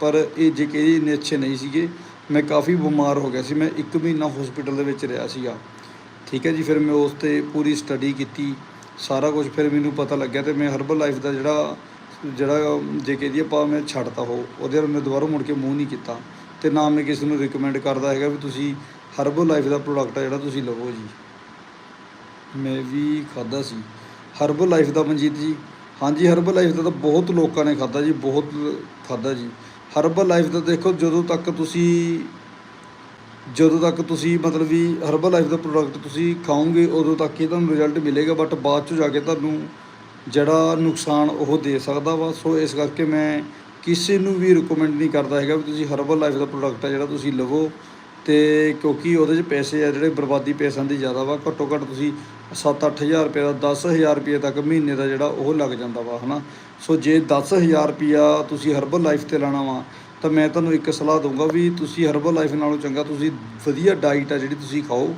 ਪਰ ਇਹ ਜੇ ਕਿ ਇੰਨੇ ਅੱਛੇ ਨਹੀਂ ਸੀਗੇ, ਮੈਂ ਕਾਫੀ ਬਿਮਾਰ ਹੋ ਗਿਆ ਸੀ, ਮੈਂ 1 ਮਹੀਨਾ ਹਸਪੀਟਲ ਦੇ ਵਿੱਚ ਰਿਹਾ ਸੀਗਾ। ਠੀਕ ਹੈ ਜੀ, ਫਿਰ ਮੈਂ ਉਸ ਤੇ ਪੂਰੀ ਸਟੱਡੀ ਕੀਤੀ, ਸਾਰਾ ਕੁਝ ਫਿਰ ਮੈਨੂੰ ਪਤਾ ਲੱਗਿਆ ਤੇ ਮੈਂ ਹਰਬਲ ਲਾਈਫ ਦਾ ਜਿਹੜਾ ਜਿਹੜਾ ਜੇ ਕਹਦੀ ਆਪਾਂ ਮੈਂ ਛੱਡਤਾ ਹੋ ਉਹਦੇ ਨਾਲ ਮੈਂ ਦੁਬਾਰਾ ਮੁੜ ਕੇ ਮੂੰਹ ਨਹੀਂ ਕੀਤਾ। ਤੇ ਨਾ ਮੈਂ ਕਿਸੇ ਨੂੰ ਰਿਕਮੈਂਡ ਕਰਦਾ ਹੈਗਾ ਵੀ ਤੁਸੀਂ ਹਰਬਲ ਲਾਈਫ ਦਾ ਪ੍ਰੋਡਕਟ ਆ ਜਿਹੜਾ ਤੁਸੀਂ ਲਵੋ ਜੀ। ਮੈਂ ਵੀ ਖਾਦਾ ਸੀ। ਹਰਬਲ ਲਾਈਫ ਦਾ ਮਨਜੀਤ ਜੀ। ਹਾਂਜੀ ਹਰਬਲ ਲਾਈਫ ਦਾ ਤਾਂ ਬਹੁਤ ਲੋਕਾਂ ਨੇ ਖਾਦਾ ਜੀ, ਬਹੁਤ ਖਾਦਾ ਜੀ। ਹਰਬਲ ਲਾਈਫ ਦਾ ਦੇਖੋ, ਜਦੋਂ ਤੱਕ ਤੁਸੀਂ, ਜਦੋਂ ਤੱਕ ਤੁਸੀਂ ਮਤਲਬ ਵੀ ਹਰਬਲ ਲਾਈਫ ਦਾ ਪ੍ਰੋਡਕਟ ਤੁਸੀਂ ਖਾਓਗੇ, ਉਦੋਂ ਤੱਕ ਹੀ ਤੁਹਾਨੂੰ ਰਿਜ਼ਲਟ ਮਿਲੇਗਾ ਬਟ ਬਾਅਦ ਚ ਜਾ ਕੇ ਤੁਹਾਨੂੰ ਜਿਹੜਾ ਨੁਕਸਾਨ ਉਹ ਦੇ ਸਕਦਾ ਵਾ। ਸੋ ਇਸ ਕਰਕੇ ਮੈਂ ਕਿਸੇ ਨੂੰ ਵੀ ਰਿਕਮੈਂਡ ਨਹੀਂ ਕਰਦਾ ਹੈਗਾ ਵੀ ਤੁਸੀਂ ਹਰਬਲ ਲਾਈਫ ਦਾ ਪ੍ਰੋਡਕਟ ਆ ਜਿਹੜਾ ਤੁਸੀਂ ਲਵੋ। ਤੇ ਕਿਉਂਕਿ ਉਹਦੇ 'ਚ ਪੈਸੇ ਆ, ਜਿਹੜੇ ਬਰਬਾਦੀ ਪੈਸਿਆਂ ਦੀ ਜ਼ਿਆਦਾ ਵਾ। ਘੱਟੋ ਘੱਟ ਤੁਸੀਂ 7-8000 ਰੁਪਏ ਦਾ 10000 ਰੁਪਏ ਤੱਕ ਮਹੀਨੇ ਦਾ ਜਿਹੜਾ ਉਹ ਲੱਗ ਜਾਂਦਾ ਵਾ, ਹਨਾ। ਸੋ ਜੇ 10000 ਰੁਪਿਆ ਤੁਸੀਂ ਹਰਬਲ ਲਾਈਫ ਤੇ ਲਾਣਾ ਵਾ, ਤਾਂ ਮੈਂ ਤੁਹਾਨੂੰ ਇੱਕ ਸਲਾਹ ਦਊਂਗਾ ਵੀ ਤੁਸੀਂ ਹਰਬਲ ਲਾਈਫ ਨਾਲੋਂ ਚੰਗਾ ਤੁਸੀਂ ਵਧੀਆ ਡਾਈਟ ਆ ਜਿਹੜੀ ਤੁਸੀਂ ਖਾਓ।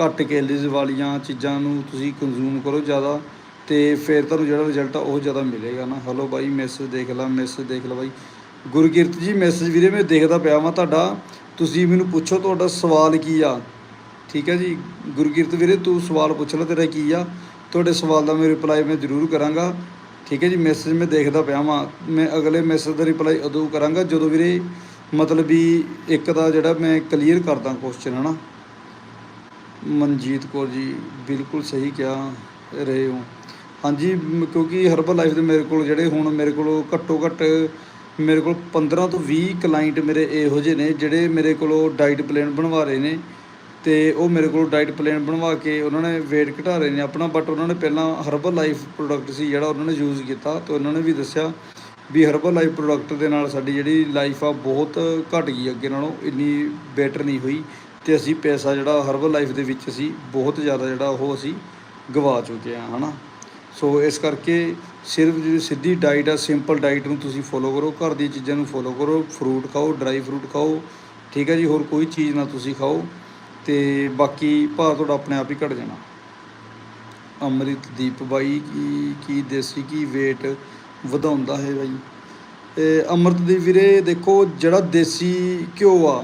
ਘੱਟ ਕੈਲਰੀਜ਼ ਵਾਲੀਆਂ ਚੀਜ਼ਾਂ ਨੂੰ ਤੁਸੀਂ ਕੰਜ਼ੂਮ ਕਰੋ ਜ਼ਿਆਦਾ। ਤੇ ਫਿਰ ਤੁਹਾਨੂੰ ਜਿਹੜਾ ਰਿਜ਼ਲਟ ਆ ਉਹ ਜ਼ਿਆਦਾ ਮਿਲੇਗਾ ਨਾ। ਹਲੋ ਬਾਈ ਮੈਸੇਜ ਦੇਖ ਲਾ ਮੈਸੇਜ ਦੇਖ ਲਾ ਬਾਈ। ਗੁਰਕਿਰਤ ਜੀ ਮੈਸੇਜ ਵੀਰੇ ਮੈਂ ਦੇਖਦਾ ਪਿਆ ਵਾਂ ਤੁਹਾਡਾ। ਤੁਸੀਂ ਮੈਨੂੰ ਪੁੱਛੋ ਤੁਹਾਡਾ ਸਵਾਲ ਕੀ ਆ? ਠੀਕ ਹੈ ਜੀ। ਗੁਰਕਿਰਤ ਵੀਰੇ, ਤੂੰ ਸਵਾਲ ਪੁੱਛ ਲੈ, ਤੇਰਾ ਕੀ ਆ? ਤੁਹਾਡੇ ਸਵਾਲ ਦਾ ਮੈਂ ਰਿਪਲਾਈ ਮੈਂ ਜ਼ਰੂਰ ਕਰਾਂਗਾ। ਠੀਕ ਹੈ ਜੀ ਮੈਸੇਜ ਮੈਂ ਦੇਖਦਾ ਪਿਆ ਵਾਂ। ਮੈਂ ਅਗਲੇ ਮੈਸੇਜ ਦਾ ਰਿਪਲਾਈ ਉਦੋਂ ਕਰਾਂਗਾ ਜਦੋਂ ਵੀਰੇ ਮਤਲਬ ਵੀ ਇੱਕ ਦਾ ਜਿਹੜਾ ਮੈਂ ਕਲੀਅਰ ਕਰਦਾ ਕੁਐਸਚਨ ਹਨਾ ਮਨਜੀਤ ਕੌਰ ਜੀ, ਬਿਲਕੁਲ ਸਹੀ ਕਿਹਾ ਰਹੇ ਹੋ। ਹਾਂਜੀ ਕਿਉਂਕਿ ਹਰਬਲ ਲਾਈਫ ਦੇ ਮੇਰੇ ਕੋਲ ਜਿਹੜੇ ਹੁਣ ਮੇਰੇ ਕੋਲ ਘੱਟੋ ਘੱਟ ਮੇਰੇ ਕੋਲ 15 ਤੋਂ 20 ਕਲਾਇੰਟ ਮੇਰੇ ਇਹੋ ਜਿਹੇ ਨੇ ਜਿਹੜੇ ਮੇਰੇ ਕੋਲੋਂ ਡਾਈਟ ਪਲਾਨ ਬਣਵਾ ਰਹੇ ਨੇ ਤੇ ਉਹ ਮੇਰੇ ਕੋਲ ਡਾਈਟ ਪਲਾਨ ਬਣਵਾ ਕੇ ਉਹਨਾਂ ਨੇ weight ਘਟਾ ਰਹੇ ਨੇ ਆਪਣਾ ਬਟ ਉਹਨਾਂ ਨੇ ਪਹਿਲਾਂ ਹਰਬਲ ਲਾਈਫ ਪ੍ਰੋਡਕਟ ਸੀ ਜਿਹੜਾ ਉਹਨਾਂ ਨੇ ਯੂਜ਼ ਕੀਤਾ ਤੇ ਉਹਨਾਂ ਨੇ ਵੀ ਦੱਸਿਆ ਵੀ ਹਰਬਲ ਲਾਈਫ ਪ੍ਰੋਡਕਟ ਦੇ ਨਾਲ ਸਾਡੀ ਜਿਹੜੀ ਲਾਈਫ ਆ ਬਹੁਤ ਘਟ ਗਈ, ਅੱਗੇ ਨਾਲੋਂ ਇੰਨੀ ਬੈਟਰ ਨਹੀਂ ਹੋਈ ਤੇ ਅਸੀਂ ਪੈਸਾ ਜਿਹੜਾ ਹਰਬਲ ਲਾਈਫ ਦੇ ਵਿੱਚ ਅਸੀਂ ਬਹੁਤ ਜ਼ਿਆਦਾ ਜਿਹੜਾ ਉਹ ਅਸੀਂ ਗਵਾ ਚੁੱਕੇ ਆ ਹਨਾ। ਸੋ ਇਸ ਕਰਕੇ ਸਿਰਫ ਜਿਹੜੀ ਸਿੱਧੀ ਡਾਈਟ ਆ ਸਿੰਪਲ ਡਾਈਟ ਨੂੰ ਤੁਸੀਂ ਫੋਲੋ ਕਰੋ, ਘਰ ਦੀਆਂ ਚੀਜ਼ਾਂ ਨੂੰ ਫੋਲੋ ਕਰੋ ਫਰੂਟ ਖਾਓ ਡਰਾਈ ਫਰੂਟ ਖਾਓ, ਠੀਕ ਹੈ ਜੀ, ਹੋਰ ਕੋਈ ਚੀਜ਼ ਨਾ ਤੁਸੀਂ ਖਾਓ ਤੇ ਬਾਕੀ ਭਾਰ ਤੁਹਾਡਾ ਆਪਣੇ ਆਪ ਹੀ ਘਟ ਜਾਣਾ। ਅਮਰਿਤਦੀਪ ਬਾਈ ਕੀ ਕੀ ਦੇਸੀ ਕੀ weight ਵਧਾਉਂਦਾ ਹੈ ਬਾਈ। ਇਹ ਅਮਰਤਦੀਪ ਵੀਰੇ ਦੇਖੋ, ਜਿਹੜਾ ਦੇਸੀ ਘਿਓ ਆ,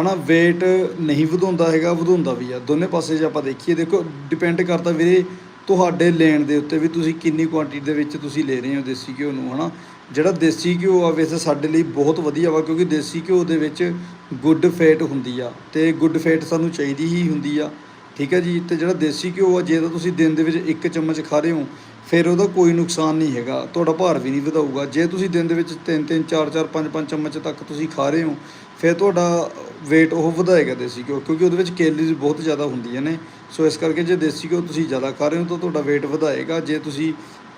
ਹਨਾ, weight ਨਹੀਂ ਵਧਾਉਂਦਾ ਹੈਗਾ, ਵਧਾਉਂਦਾ ਵੀ ਆ। ਦੋਨੇ ਪਾਸੇ ਜੇ ਆਪਾਂ ਦੇਖੀਏ, ਦੇਖੋ ਡਿਪੈਂਡ ਕਰਦਾ ਵੀਰੇ ਤੁਹਾਡੇ ਲੈਣ ਦੇ ਉੱਤੇ ਵੀ ਤੁਸੀਂ ਕਿੰਨੀ ਕੁਆਂਟੀਟੀ ਦੇ ਵਿੱਚ ਤੁਸੀਂ ਲੈ ਰਹੇ ਹੋ ਦੇਸੀ ਘਿਓ ਨੂੰ, ਹਨਾ? ਜਿਹੜਾ ਦੇਸੀ ਘਿਓ ਆ, ਵੈਸੇ ਸਾਡੇ ਲਈ ਬਹੁਤ ਵਧੀਆ ਵਾ, ਕਿਉਂਕਿ ਦੇਸੀ ਘਿਓ ਦੇ ਵਿੱਚ ਗੁੱਡ ਫੈਟ ਹੁੰਦੀ ਆ ਤੇ ਗੁੱਡ ਫੈਟ ਸਾਨੂੰ ਚਾਹੀਦੀ ਹੀ ਹੁੰਦੀ ਆ, ਠੀਕ ਹੈ ਜੀ? ਤੇ ਜਿਹੜਾ ਦੇਸੀ ਘਿਓ ਆ, ਜੇ ਤਾਂ ਤੁਸੀਂ ਦਿਨ ਦੇ ਵਿੱਚ ਇੱਕ ਚਮਚ ਖਾ ਰਹੇ ਹੋ ਫਿਰ ਉਹਦਾ ਕੋਈ ਨੁਕਸਾਨ ਨਹੀਂ ਹੈਗਾ। ਤੁਹਾਡਾ ਭਾਰ ਵੀ ਨਹੀਂ ਵਧਾਊਗਾ। ਜੇ ਤੁਸੀਂ ਦਿਨ ਦੇ ਵਿੱਚ 3 3 4 4 5 5 ਚਮਚ ਤੱਕ ਤੁਸੀਂ ਖਾ ਰਹੇ ਹੋ, ਫਿਰ ਤੁਹਾਡਾ weight ਉਹ ਵਧਾਏਗਾ ਦੇਸੀ ਘਿਓ, ਕਿਉਂਕਿ ਉਹਦੇ ਵਿੱਚ ਕੈਲਰੀਜ਼ ਬਹੁਤ ਜ਼ਿਆਦਾ ਹੁੰਦੀਆਂ ਨੇ। ਸੋ ਇਸ ਕਰਕੇ ਜੇ ਦੇਸੀ ਘਿਓ ਤੁਸੀਂ ਜ਼ਿਆਦਾ ਖਾ ਰਹੇ ਹੋ, ਤਾਂ ਤੁਹਾਡਾ weight ਵਧਾਏਗਾ। ਜੇ ਤੁਸੀਂ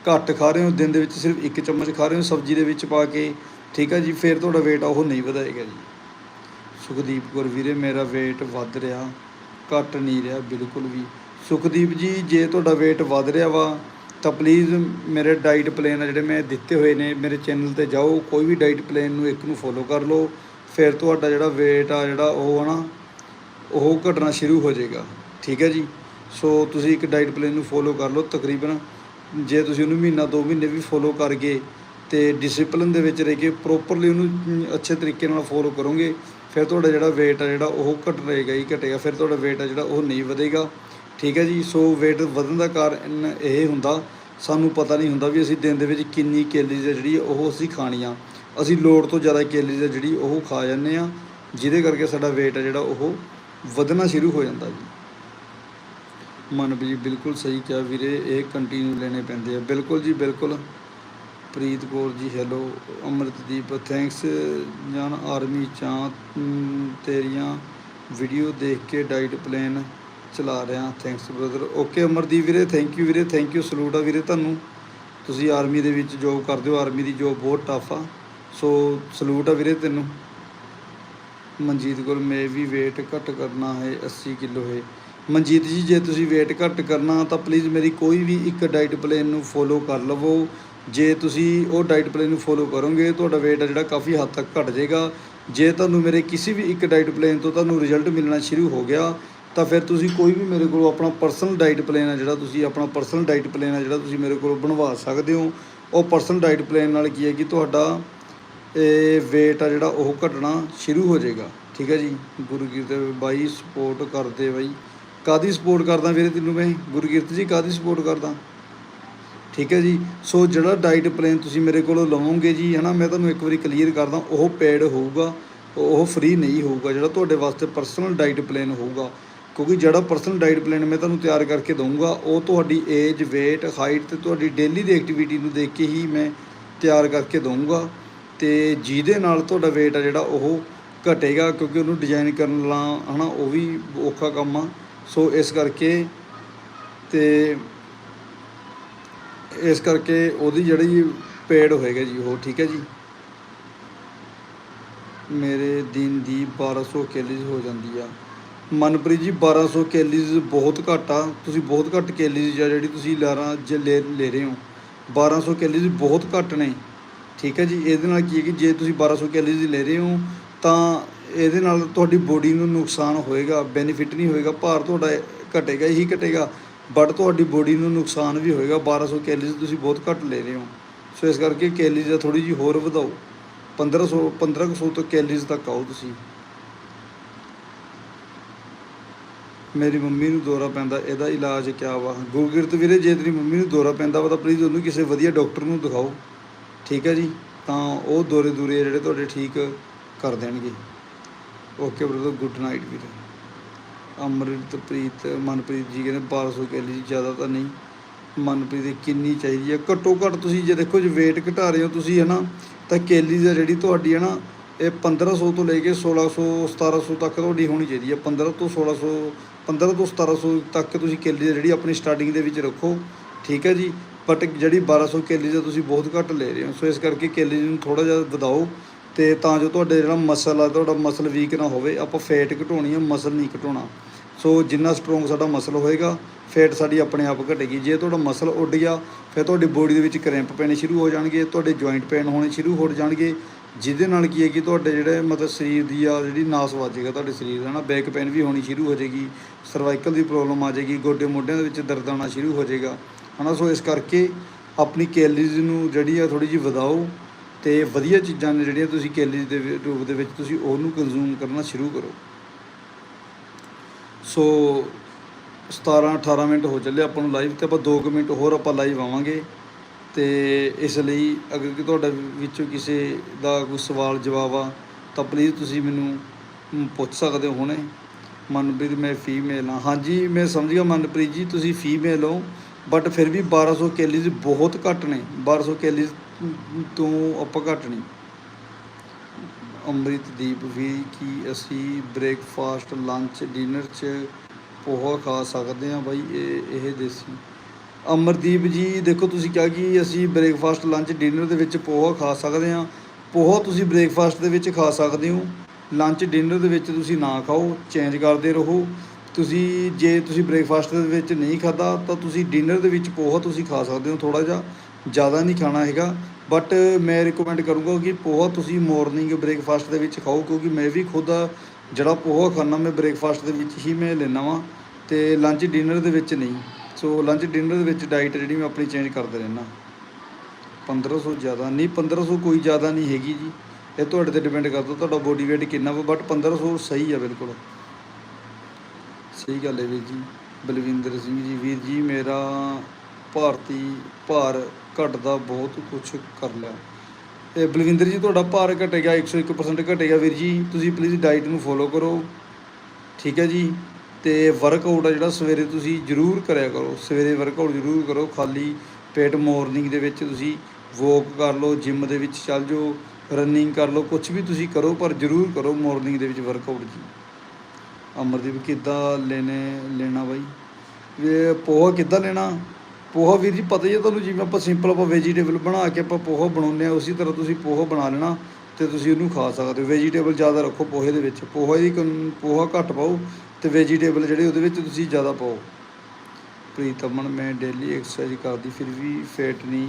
ਘੱਟ ਖਾ ਰਹੇ ਹੋ, ਦਿਨ ਦੇ ਵਿੱਚ ਸਿਰਫ ਇੱਕ ਚਮਚ ਖਾ ਰਹੇ ਹੋ, ਸਬਜ਼ੀ ਦੇ ਵਿੱਚ ਪਾ ਕੇ, ਠੀਕ ਹੈ ਜੀ, ਫਿਰ ਤੁਹਾਡਾ weight ਉਹ ਨਹੀਂ ਵਧਾਏਗਾ ਜੀ। ਸੁਖਦੀਪ ਕੌਰ ਵੀਰੇ, ਮੇਰਾ weight ਵੱਧ ਰਿਹਾ, ਘਟ ਨਹੀਂ ਰਿਹਾ, ਬਿਲਕੁਲ ਵੀ। ਸੁਖਦੀਪ ਜੀ, ਜੇ ਤੁਹਾਡਾ weight ਵੱਧ ਰਿਹਾ ਵਾ ਤਾਂ ਪਲੀਜ਼ ਮੇਰੇ ਡਾਈਟ ਪਲਾਨ ਆ ਜਿਹੜੇ ਮੈਂ ਦਿੱਤੇ ਹੋਏ ਨੇ, ਮੇਰੇ ਚੈਨਲ ਤੇ ਜਾਓ, ਕੋਈ ਵੀ ਡਾਈਟ ਪਲਾਨ ਨੂੰ ਇੱਕ ਨੂੰ ਫੋਲੋ ਕਰ ਲਓ, ਫਿਰ ਤੁਹਾਡਾ ਜਿਹੜਾ weight ਆ, ਜਿਹੜਾ ਉਹ ਹਨਾ ਉਹ ਘਟਣਾ ਸ਼ੁਰੂ ਹੋ ਜਾਏਗਾ, ਠੀਕ ਹੈ ਜੀ? ਸੋ ਤੁਸੀਂ ਇੱਕ ਡਾਈਟ ਪਲਾਨ ਨੂੰ ਫੋਲੋ ਕਰ ਲਓ ਤਕਰੀਬਨ, ਜੇ ਤੁਸੀਂ ਉਹਨੂੰ ਮਹੀਨਾ, ਦੋ ਮਹੀਨੇ ਵੀ ਫੋਲੋ ਕਰ ਗਏ, ਤੇ ਡਿਸਪਲਿਨ ਦੇ ਵਿੱਚ ਰਹਿ ਕੇ ਪ੍ਰੋਪਰਲੀ ਉਹਨੂੰ ਅੱਛੇ ਤਰੀਕੇ ਨਾਲ ਫੋਲੋ ਕਰੋਗੇ, ਫਿਰ ਤੁਹਾਡਾ ਜਿਹੜਾ weight ਆ, ਜਿਹੜਾ ਉਹ ਘਟ ਰਹੇਗਾ ਹੀ ਘਟੇਗਾ, ਫਿਰ ਤੁਹਾਡਾ weight ਆ, ਜਿਹੜਾ ਉਹ ਨਹੀਂ ਵਧੇਗਾ। ਠੀਕ ਹੈ ਜੀ, ਸੋ weight ਵਧਣ ਦਾ ਕਾਰਨ ਇਹ ਹੁੰਦਾ, ਸਾਨੂੰ ਪਤਾ ਨਹੀਂ ਹੁੰਦਾ ਵੀ ਅਸੀਂ ਦਿਨ ਦੇ ਵਿੱਚ ਕਿੰਨੀ ਕੈਲਰੀਜ਼ ਆ ਜਿਹੜੀ ਉਹ ਅਸੀਂ ਖਾਣੀ ਆ। ਅਸੀਂ ਲੋੜ ਤੋਂ ਜ਼ਿਆਦਾ ਕੈਲਰੀਜ਼ ਆ ਜਿਹੜੀ ਉਹ ਖਾ ਜਾਂਦੇ ਆ, ਜਿਹਦੇ ਕਰਕੇ ਸਾਡਾ weight ਹੈ ਜਿਹੜਾ ਉਹ ਵਧਣਾ ਸ਼ੁਰੂ ਹੋ ਜਾਂਦਾ ਜੀ। ਮਨਪ੍ਰੀਤ, ਬਿਲਕੁਲ ਸਹੀ ਕਿਹਾ ਵੀਰੇ, ਇਹ ਕੰਟੀਨਿਊ ਲੈਣੇ ਪੈਂਦੇ ਆ। ਬਿਲਕੁਲ ਜੀ, ਬਿਲਕੁਲ। ਪ੍ਰੀਤ ਕੌਰ ਜੀ ਹੈਲੋ ਅਮਰਤਦੀਪ ਥੈਂਕਸ ਜਾਨ ਆਰਮੀ ਚਾਂ ਤੇਰੀਆਂ ਵੀਡੀਓ ਦੇਖ ਕੇ ਡਾਈਟ ਪਲਾਨ ਚਲਾ ਰਿਹਾ ਥੈਂਕਸ ਬ੍ਰਦਰ ਓਕੇ ਅਮਰਦੀਪ ਵੀਰੇ ਥੈਂਕ ਯੂ ਵੀਰੇ ਥੈਂਕ ਯੂ ਸਲੂਟ ਆ ਵੀਰੇ ਤੁਹਾਨੂੰ। ਤੁਸੀਂ ਆਰਮੀ ਦੇ ਵਿੱਚ ਜੋਬ ਕਰਦੇ ਹੋ ਆਰਮੀ ਦੀ ਜੋਬ ਬਹੁਤ ਟਫ ਆ। ਸੋ ਸਲੂਟ ਆ ਵੀਰੇ ਤੈਨੂੰ। ਮਨਜੀਤ ਕੋਲ ਮੈਂ ਵੀ weight ਘੱਟ ਕਰਨਾ ਹੈ 80 ਕਿਲੋ ਹੈ। ਮਨਜੀਤ ਜੀ, ਜੇ ਤੁਸੀਂ weight ਘੱਟ ਕਰਨਾ ਤਾਂ ਪਲੀਜ਼ ਮੇਰੀ ਕੋਈ ਵੀ ਇੱਕ ਡਾਈਟ ਪਲਾਨ ਨੂੰ ਫੋਲੋ ਕਰ ਲਵੋ। ਜੇ ਤੁਸੀਂ ਉਹ ਡਾਈਟ ਪਲਾਨ ਨੂੰ ਫੋਲੋ ਕਰੋਗੇ, ਤੁਹਾਡਾ weight ਆ ਜਿਹੜਾ ਕਾਫੀ ਹੱਦ ਤੱਕ ਘਟ ਜਾਏਗਾ। ਜੇ ਤੁਹਾਨੂੰ ਮੇਰੇ ਕਿਸੇ ਵੀ ਇੱਕ ਡਾਈਟ ਪਲਾਨ ਤੋਂ ਤੁਹਾਨੂੰ ਰਿਜ਼ਲਟ ਮਿਲਣਾ ਸ਼ੁਰੂ ਹੋ ਗਿਆ ਤਾਂ ਫਿਰ ਤੁਸੀਂ ਕੋਈ ਵੀ ਮੇਰੇ ਕੋਲੋਂ ਆਪਣਾ ਪਰਸਨਲ ਡਾਈਟ ਪਲਾਨ ਆ ਜਿਹੜਾ ਤੁਸੀਂ ਆਪਣਾ ਪਰਸਨਲ ਡਾਈਟ ਪਲਾਨ ਆ ਜਿਹੜਾ ਤੁਸੀਂ ਮੇਰੇ ਕੋਲੋਂ ਬਣਵਾ ਸਕਦੇ ਹੋ, ਉਹ ਪਰਸਨਲ ਡਾਈਟ ਪਲਾਨ ਨਾਲ ਕੀ ਹੈ ਕਿ ਤੁਹਾਡਾ ਇਹ weight ਆ ਜਿਹੜਾ ਉਹ ਘਟਣਾ ਸ਼ੁਰੂ ਹੋ ਜਾਏਗਾ। ਠੀਕ ਹੈ ਜੀ? ਗੁਰਕੀਰਤ ਬਾਈ ਸਪੋਰਟ ਕਰਦੇ ਬਾਈ। ਕਾਦੀ ਸਪੋਰਟ ਕਰਦਾ ਵੀਰੇ ਤੈਨੂੰ ਮੈਂ? ਗੁਰਕੀਰਤ ਜੀ ਕਾਦੀ ਸਪੋਰਟ ਕਰਦਾ? ਠੀਕ ਹੈ ਜੀ? ਸੋ ਜਿਹੜਾ ਡਾਈਟ ਪਲਾਨ ਤੁਸੀਂ ਮੇਰੇ ਕੋਲੋਂ ਲਵੋਗੇ ਜੀ, ਹਨਾ, ਮੈਂ ਤੁਹਾਨੂੰ ਇੱਕ ਵਾਰੀ ਕਲੀਅਰ ਕਰਦਾ, ਉਹ ਪੇਡ ਹੋਊਗਾ, ਉਹ ਫ੍ਰੀ ਨਹੀਂ ਹੋਊਗਾ, ਜਿਹੜਾ ਤੁਹਾਡੇ ਵਾਸਤੇ ਪਰਸਨਲ ਡਾਈਟ ਪਲਾਨ ਹੋਊਗਾ। ਕਿਉਂਕਿ ਜਿਹੜਾ ਪਰਸਨਲ ਡਾਈਟ ਪਲਾਨ ਮੈਂ ਤੁਹਾਨੂੰ ਤਿਆਰ ਕਰਕੇ ਦਊਂਗਾ, ਉਹ ਤੁਹਾਡੀ ਏਜ weight ਹਾਈਟ ਤੇ ਤੁਹਾਡੀ ਡੇਲੀ ਦੀ ਐਕਟੀਵਿਟੀ ਨੂੰ ਦੇਖ ਕੇ ਹੀ ਮੈਂ ਤਿਆਰ ਕਰਕੇ ਦਊਂਗਾ ਤੇ ਜਿਹਦੇ ਨਾਲ ਤੁਹਾਡਾ weight ਆ ਜਿਹੜਾ ਉਹ ਘਟੇਗਾ ਕਿਉਂਕਿ ਉਹਨੂੰ ਡਿਜ਼ਾਈਨ ਕਰਨ ਲਾ ਹਨਾ, ਉਹ ਵੀ ਔਖਾ ਕੰਮ ਆ। ਸੋ ਇਸ ਕਰਕੇ ਤੇ ਇਸ ਕਰਕੇ ਉਹਦੀ ਜਿਹੜੀ ਪੇਡ ਹੋਏਗਾ ਜੀ ਉਹ, ਠੀਕ ਹੈ ਜੀ? ਮੇਰੇ ਦਿਨ ਦੀ 1200 ਕੈਲਰੀਜ਼ ਹੋ ਜਾਂਦੀ ਆ। ਮਨਪ੍ਰੀਤ ਜੀ 1200 ਕੈਲਰੀਜ਼ ਬਹੁਤ ਘੱਟ ਆ। ਤੁਸੀਂ ਬਹੁਤ ਘੱਟ ਕੈਲਰੀਜ਼ ਆ ਜਿਹੜੀ ਤੁਸੀਂ ਲਾਰਾ ਜੇ ਲੈ ਲੈ ਰਹੇ ਹੋ। 1200 ਕੈਲਰੀਜ਼ ਬਹੁਤ ਘੱਟ ਨੇ। ਠੀਕ ਹੈ ਜੀ, ਇਹਦੇ ਨਾਲ ਕੀ ਹੈ ਕਿ ਜੇ ਤੁਸੀਂ 1200 ਕੈਲਰੀਜ਼ ਲੈ ਰਹੇ ਹੋ, ਤਾਂ ਇਹਦੇ ਨਾਲ ਤੁਹਾਡੀ ਬੋਡੀ ਨੂੰ ਨੁਕਸਾਨ ਹੋਏਗਾ, ਬੈਨੀਫਿਟ ਨਹੀਂ ਹੋਏਗਾ, ਭਾਰ ਤੁਹਾਡਾ ਘਟੇਗਾ ਹੀ ਘਟੇਗਾ। ਬਟ ਤੁਹਾਡੀ ਬੋਡੀ ਨੂੰ ਨੁਕਸਾਨ ਵੀ ਹੋਏਗਾ 1200 ਕੈਲਰੀਜ਼ ਤੁਸੀਂ ਬਹੁਤ ਘੱਟ ਲੈ ਰਹੇ ਹੋ। ਸੋ ਇਸ ਕਰਕੇ ਕੈਲਰੀਜ਼ ਥੋੜੀ ਜੀ ਹੋਰ ਵਧਾਓ। 1500 1500 ਤੋਂ ਕੈਲਰੀਜ਼ ਤੱਕ ਆਓ ਤੁਸੀਂ। ਮੇਰੀ ਮੰਮੀ ਨੂੰ ਦੌਰਾ ਪੈਂਦਾ, ਇਹਦਾ ਇਲਾਜ ਕਿਆ ਵਾ? ਗੁਰਗਿਰਤ ਵੀਰੇ, ਜੇ ਤੇਰੀ ਮੰਮੀ ਨੂੰ ਦੌਰਾ ਪੈਂਦਾ ਵਾ ਤਾਂ ਪਲੀਜ਼ ਉਹਨੂੰ ਕਿਸੇ ਵਧੀਆ ਡਾਕਟਰ ਨੂੰ ਦਿਖਾਓ। ਠੀਕ ਹੈ ਜੀ? ਤਾਂ ਉਹ ਦੌਰੇ ਦੂਰੇ ਜਿਹੜੇ ਤੁਹਾਡੇ ਠੀਕ ਕਰ ਦੇਣਗੇ। ਓਕੇ ਬ੍ਰਦਰ ਗੁੱਡ ਨਾਈਟ ਵੀਰੇ। ਅਮਰਿਤਪ੍ਰੀਤ ਮਨਪ੍ਰੀਤ ਜੀ ਕਹਿੰਦੇ 1200 ਕੈਲਰੀ ਜੀ ਜ਼ਿਆਦਾ ਤਾਂ ਨਹੀਂ। ਮਨਪ੍ਰੀਤ ਦੀ ਕਿੰਨੀ ਚਾਹੀਦੀ ਹੈ? ਘੱਟੋ ਘੱਟ ਤੁਸੀਂ ਜੇ ਦੇਖੋ, ਜੇ weight ਘਟਾ ਰਹੇ ਹੋ ਤੁਸੀਂ ਹੈ ਨਾ ਤਾਂ ਕੈਲਰੀਜ਼ ਆ ਜਿਹੜੀ ਤੁਹਾਡੀ ਹੈ ਨਾ ਇਹ 1500 ਤੋਂ ਲੈ ਕੇ 1600 1700 ਤੱਕ ਤੁਹਾਡੀ ਹੋਣੀ ਚਾਹੀਦੀ ਹੈ। 15 ਤੋਂ 1600 15 ਤੋਂ 1700 ਤੱਕ ਤੁਸੀਂ ਕੈਲਰੀ ਜਿਹੜੀ ਆਪਣੀ ਸਟਾਰਟਿੰਗ ਦੇ ਵਿੱਚ ਰੱਖੋ। ਠੀਕ ਹੈ ਜੀ? ਬਟ ਜਿਹੜੀ 1200 ਕੈਲਰੀਜ਼ ਦਾ ਤੁਸੀਂ ਬਹੁਤ ਘੱਟ ਲੈ ਰਹੇ ਹੋ। ਸੋ ਇਸ ਕਰਕੇ ਕੈਲਰੀਜ਼ ਨੂੰ ਥੋੜਾ ਜਿਹਾ ਵਧਾਓ ਤੇ ਤਾਂ ਜੋ ਤੁਹਾਡੇ ਜਿਹੜਾ ਮਸਲ ਆ, ਤੁਹਾਡਾ ਮਸਲ ਵੀਕ ਨਾ ਹੋਵੇ। ਆਪਾਂ ਫੈਟ ਘਟਾਉਣੀ ਆ, ਮਸਲ ਨਹੀਂ ਘਟਾਉਣਾ। ਸੋ ਜਿੰਨਾ ਸਟਰੋਂਗ ਸਾਡਾ ਮਸਲ ਹੋਏਗਾ ਫੈਟ ਸਾਡੀ ਆਪਣੇ ਆਪ ਘਟੇਗੀ। ਜੇ ਤੁਹਾਡਾ ਮਸਲ ਉੱਡ ਗਿਆ, ਫਿਰ ਤੁਹਾਡੀ ਬੋਡੀ ਦੇ ਵਿੱਚ ਕਰੈਂਪ ਪੈਣੇ ਸ਼ੁਰੂ ਹੋ ਜਾਣਗੇ, ਤੁਹਾਡੇ ਜੁਆਇੰਟ ਪੇਨ ਹੋਣੇ ਸ਼ੁਰੂ ਹੋ ਜਾਣਗੇ। ਜਿਹਦੇ ਨਾਲ ਕੀ ਹੈ ਕਿ ਤੁਹਾਡੇ ਜਿਹੜੇ ਮਤਲਬ ਸਰੀਰ ਦੀ ਆ ਜਿਹੜੀ ਨਾਸ ਵੱਜੇਗਾ ਤੁਹਾਡੇ ਸਰੀਰ ਦਾ ਨਾ ਬੈਕ ਪੇਨ ਵੀ ਹੋਣੀ ਸ਼ੁਰੂ ਹੋ ਜਾਏਗੀ ਸਰਵਾਈਕਲ ਦੀ ਪ੍ਰੋਬਲਮ ਆ ਜਾਏਗੀ, ਗੋਡੇ ਮੋਢਿਆਂ ਦੇ ਵਿੱਚ ਦਰਦ ਆਉਣਾ ਸ਼ੁਰੂ ਹੋ ਜਾਏਗਾ। ਹਨਾ, ਸੋ ਇਸ ਕਰਕੇ ਆਪਣੀ ਕੈਲਰੀਜ਼ ਨੂੰ ਜਿਹੜੀ ਆ ਥੋੜੀ ਜਿਹੀ ਵਧਾਓ ਤੇ ਵਧੀਆ ਚੀਜ਼ਾਂ ਨੇ ਜਿਹੜੀਆਂ ਤੁਸੀਂ ਕੈਲਰੀਜ਼ ਦੇ ਰੂਪ ਦੇ ਵਿੱਚ ਤੁਸੀਂ ਉਹਨੂੰ ਕੰਜ਼ੂਮ ਕਰਨਾ ਸ਼ੁਰੂ ਕਰੋ। ਸੋ 17 18 ਮਿੰਟ ਹੋ ਚੱਲੇ ਆਪਾਂ ਨੂੰ ਲਾਈਵ ਤੇ ਆਪਾਂ 2 ਮਿੰਟ ਹੋਰ ਆਪਾਂ ਲਾਈਵ ਆਵਾਂਗੇ। ਤੇ ਇਸ ਲਈ ਅਗਰ ਕਿ ਤੁਹਾਡਾ ਵਿੱਚੋਂ ਕਿਸੇ ਦਾ ਕੋਈ ਸਵਾਲ, ਜਵਾਬ ਆ, ਤਾਂ ਪਲੀਜ਼ ਤੁਸੀਂ ਮੈਨੂੰ ਪੁੱਛ ਸਕਦੇ ਹੋ ਹੁਣੇ। ਮਨਪ੍ਰੀਤ, ਮੈਂ ਫੀਮੇਲ ਹਾਂ। ਹਾਂਜੀ, ਮੈਂ ਸਮਝ ਗਿਆ ਮਨਪ੍ਰੀਤ ਜੀ, ਤੁਸੀਂ ਫੀਮੇਲ ਹੋ ਬਟ ਫਿਰ ਵੀ 1200 ਕੈਲਰੀਜ਼ ਬਹੁਤ ਘੱਟ ਨੇ। 1200 ਕੈਲਰੀਜ਼ ਤੋਂ ਆਪਾਂ ਘੱਟ ਨਹੀਂ। ਅੰਮ੍ਰਿਤਦੀਪ ਵੀ ਕੀ ਅਸੀਂ ਬ੍ਰੇਕਫਾਸਟ ਲੰਚ ਡਿਨਰ 'ਚ ਪੋਹਾ ਖਾ ਸਕਦੇ ਹਾਂ ਬਾਈ? ਇਹ ਇਹ ਦੇਸੀ ਅਮਰਦੀਪ ਜੀ, ਦੇਖੋ ਤੁਸੀਂ ਕਿਹਾ ਕਿ ਅਸੀਂ ਬ੍ਰੇਕਫਾਸਟ ਲੰਚ ਡਿਨਰ ਦੇ ਵਿੱਚ ਪੋਹਾ ਖਾ ਸਕਦੇ ਹਾਂ। ਪੋਹਾ ਤੁਸੀਂ ਬ੍ਰੇਕਫਾਸਟ ਦੇ ਵਿੱਚ ਖਾ ਸਕਦੇ ਹੋ। ਲੰਚ ਡਿਨਰ ਦੇ ਵਿੱਚ ਤੁਸੀਂ ਨਾ ਖਾਓ ਚੇਂਜ ਕਰਦੇ ਰਹੋ। ਤੁਸੀਂ ਜੇ ਤੁਸੀਂ ਬ੍ਰੇਕਫਾਸਟ ਦੇ ਵਿੱਚ ਨਹੀਂ ਖਾਦਾ ਤਾਂ ਤੁਸੀਂ ਡਿਨਰ ਦੇ ਵਿੱਚ ਪੋਹਾ ਤੁਸੀਂ ਖਾ ਸਕਦੇ ਹੋ ਥੋੜਾ ਜਿਹਾ। ਜ਼ਿਆਦਾ ਨਹੀਂ ਖਾਣਾ ਹੈਗਾ। ਬਟ ਮੈਂ ਰਿਕਮੈਂਡ ਕਰੂੰਗਾ ਕਿ ਪੋਹਾ ਤੁਸੀਂ ਮਾਰਨਿੰਗ ਬ੍ਰੇਕਫਾਸਟ ਦੇ ਵਿੱਚ ਖਾਓ, ਕਿਉਂਕਿ ਮੈਂ ਵੀ ਖੁਦ ਜਿਹੜਾ ਪੋਹਾ ਖਾਣਾ ਮੈਂ ਬ੍ਰੇਕਫਾਸਟ ਦੇ ਵਿੱਚ ਹੀ ਮੈਂ ਲੈਣਾ ਵਾਂ। ਤੇ ਲੰਚ ਡਿਨਰ ਦੇ ਵਿੱਚ ਨਹੀਂ। ਸੋ ਲੰਚ ਡਿਨਰ ਦੇ ਵਿੱਚ ਡਾਈਟ ਜਿਹੜੀ ਮੈਂ ਆਪਣੀ ਚੇਂਜ ਕਰਦੇ ਰਹਿਣਾ 1500 ਜ਼ਿਆਦਾ ਨਹੀਂ 1500 ਕੋਈ ਜ਼ਿਆਦਾ ਨਹੀਂ ਹੈਗੀ ਜੀ। ਇਹ ਤੁਹਾਡੇ ਤੇ ਡਿਪੈਂਡ ਕਰਦਾ, ਤੁਹਾਡਾ ਬੋਡੀ weight ਕਿੰਨਾ ਵਾ ਬਟ 1500 ਸਹੀ ਆ ਬਿਲਕੁਲ। ਸਹੀ ਗੱਲ ਹੈ ਵੀਰ ਜੀ। ਬਲਵਿੰਦਰ ਸਿੰਘ ਜੀ, ਵੀਰ ਜੀ, ਮੇਰਾ ਭਾਰਤੀ ਭਾਰ ਘਟਦਾ ਬਹੁਤ ਕੁਝ ਕਰ ਲਿਆ। ਇਹ ਬਲਵਿੰਦਰ ਜੀ, ਤੁਹਾਡਾ ਭਾਰ ਘਟੇਗਾ 101% ਘਟੇਗਾ ਵੀਰ ਜੀ। ਤੁਸੀਂ ਪਲੀਜ਼ ਡਾਈਟ ਨੂੰ ਫੋਲੋ ਕਰੋ। ਠੀਕ ਹੈ ਜੀ। ਤੇ ਵਰਕਆਊਟ ਆ ਜਿਹੜਾ ਸਵੇਰੇ ਤੁਸੀਂ ਜ਼ਰੂਰ ਕਰਿਆ ਕਰੋ। ਸਵੇਰੇ ਵਰਕਆਊਟ ਜ਼ਰੂਰ ਕਰੋ। ਖਾਲੀ ਪੇਟ ਮਾਰਨਿੰਗ ਦੇ ਵਿੱਚ ਤੁਸੀਂ ਵੋਕ ਕਰ ਲਓ ਜਿਮ ਦੇ ਵਿੱਚ ਚੱਲ ਜਾਓ ਰਨਿੰਗ ਕਰ ਲਓ ਕੁਝ ਵੀ ਤੁਸੀਂ ਕਰੋ, ਪਰ ਜ਼ਰੂਰ ਕਰੋ ਮਾਰਨਿੰਗ ਦੇ ਵਿੱਚ ਵਰਕਆਊਟ ਜੀ। ਅਮਰਦੀਪ, ਕਿੱਦਾਂ ਲੈਣੇ, ਲੈਣਾ ਬਾਈ? ਇਹ ਪੋਹਾ ਕਿੱਦਾਂ ਲੈਣਾ? ਪੋਹਾ ਵੀਰ ਜੀ, ਪਤਾ ਹੀ ਹੈ ਤੁਹਾਨੂੰ, ਜਿਵੇਂ ਆਪਾਂ ਸਿੰਪਲ ਆਪਾਂ ਵੈਜੀਟੇਬਲ ਬਣਾ ਕੇ ਆਪਾਂ ਪੋਹਾ ਬਣਾਉਂਦੇ ਆ ਉਸੇ ਤਰ੍ਹਾਂ ਤੁਸੀਂ ਪੋਹਾ ਬਣਾ ਲੈਣਾ। ਤੇ ਤੁਸੀਂ ਉਹਨੂੰ ਖਾ ਸਕਦੇ ਹੋ। ਵੈਜੀਟੇਬਲ ਜ਼ਿਆਦਾ ਰੱਖੋ ਪੋਹੇ ਦੇ ਵਿੱਚ। ਪੋਹਾ ਦੀ ਕਨ- ਪੋਹਾ ਘੱਟ ਪਾਓ ਤੇ ਵੈਜੀਟੇਬਲ ਜਿਹੜੇ ਉਹਦੇ ਵਿੱਚ ਤੁਸੀਂ ਜ਼ਿਆਦਾ ਪਾਓ। ਪ੍ਰੀਤ ਅਮਨ ਮੈਂ ਡੇਲੀ ਐਕਸਰਸਾਈਜ਼ ਕਰਦੀ, ਫਿਰ ਵੀ ਫੈਟ ਨਹੀਂ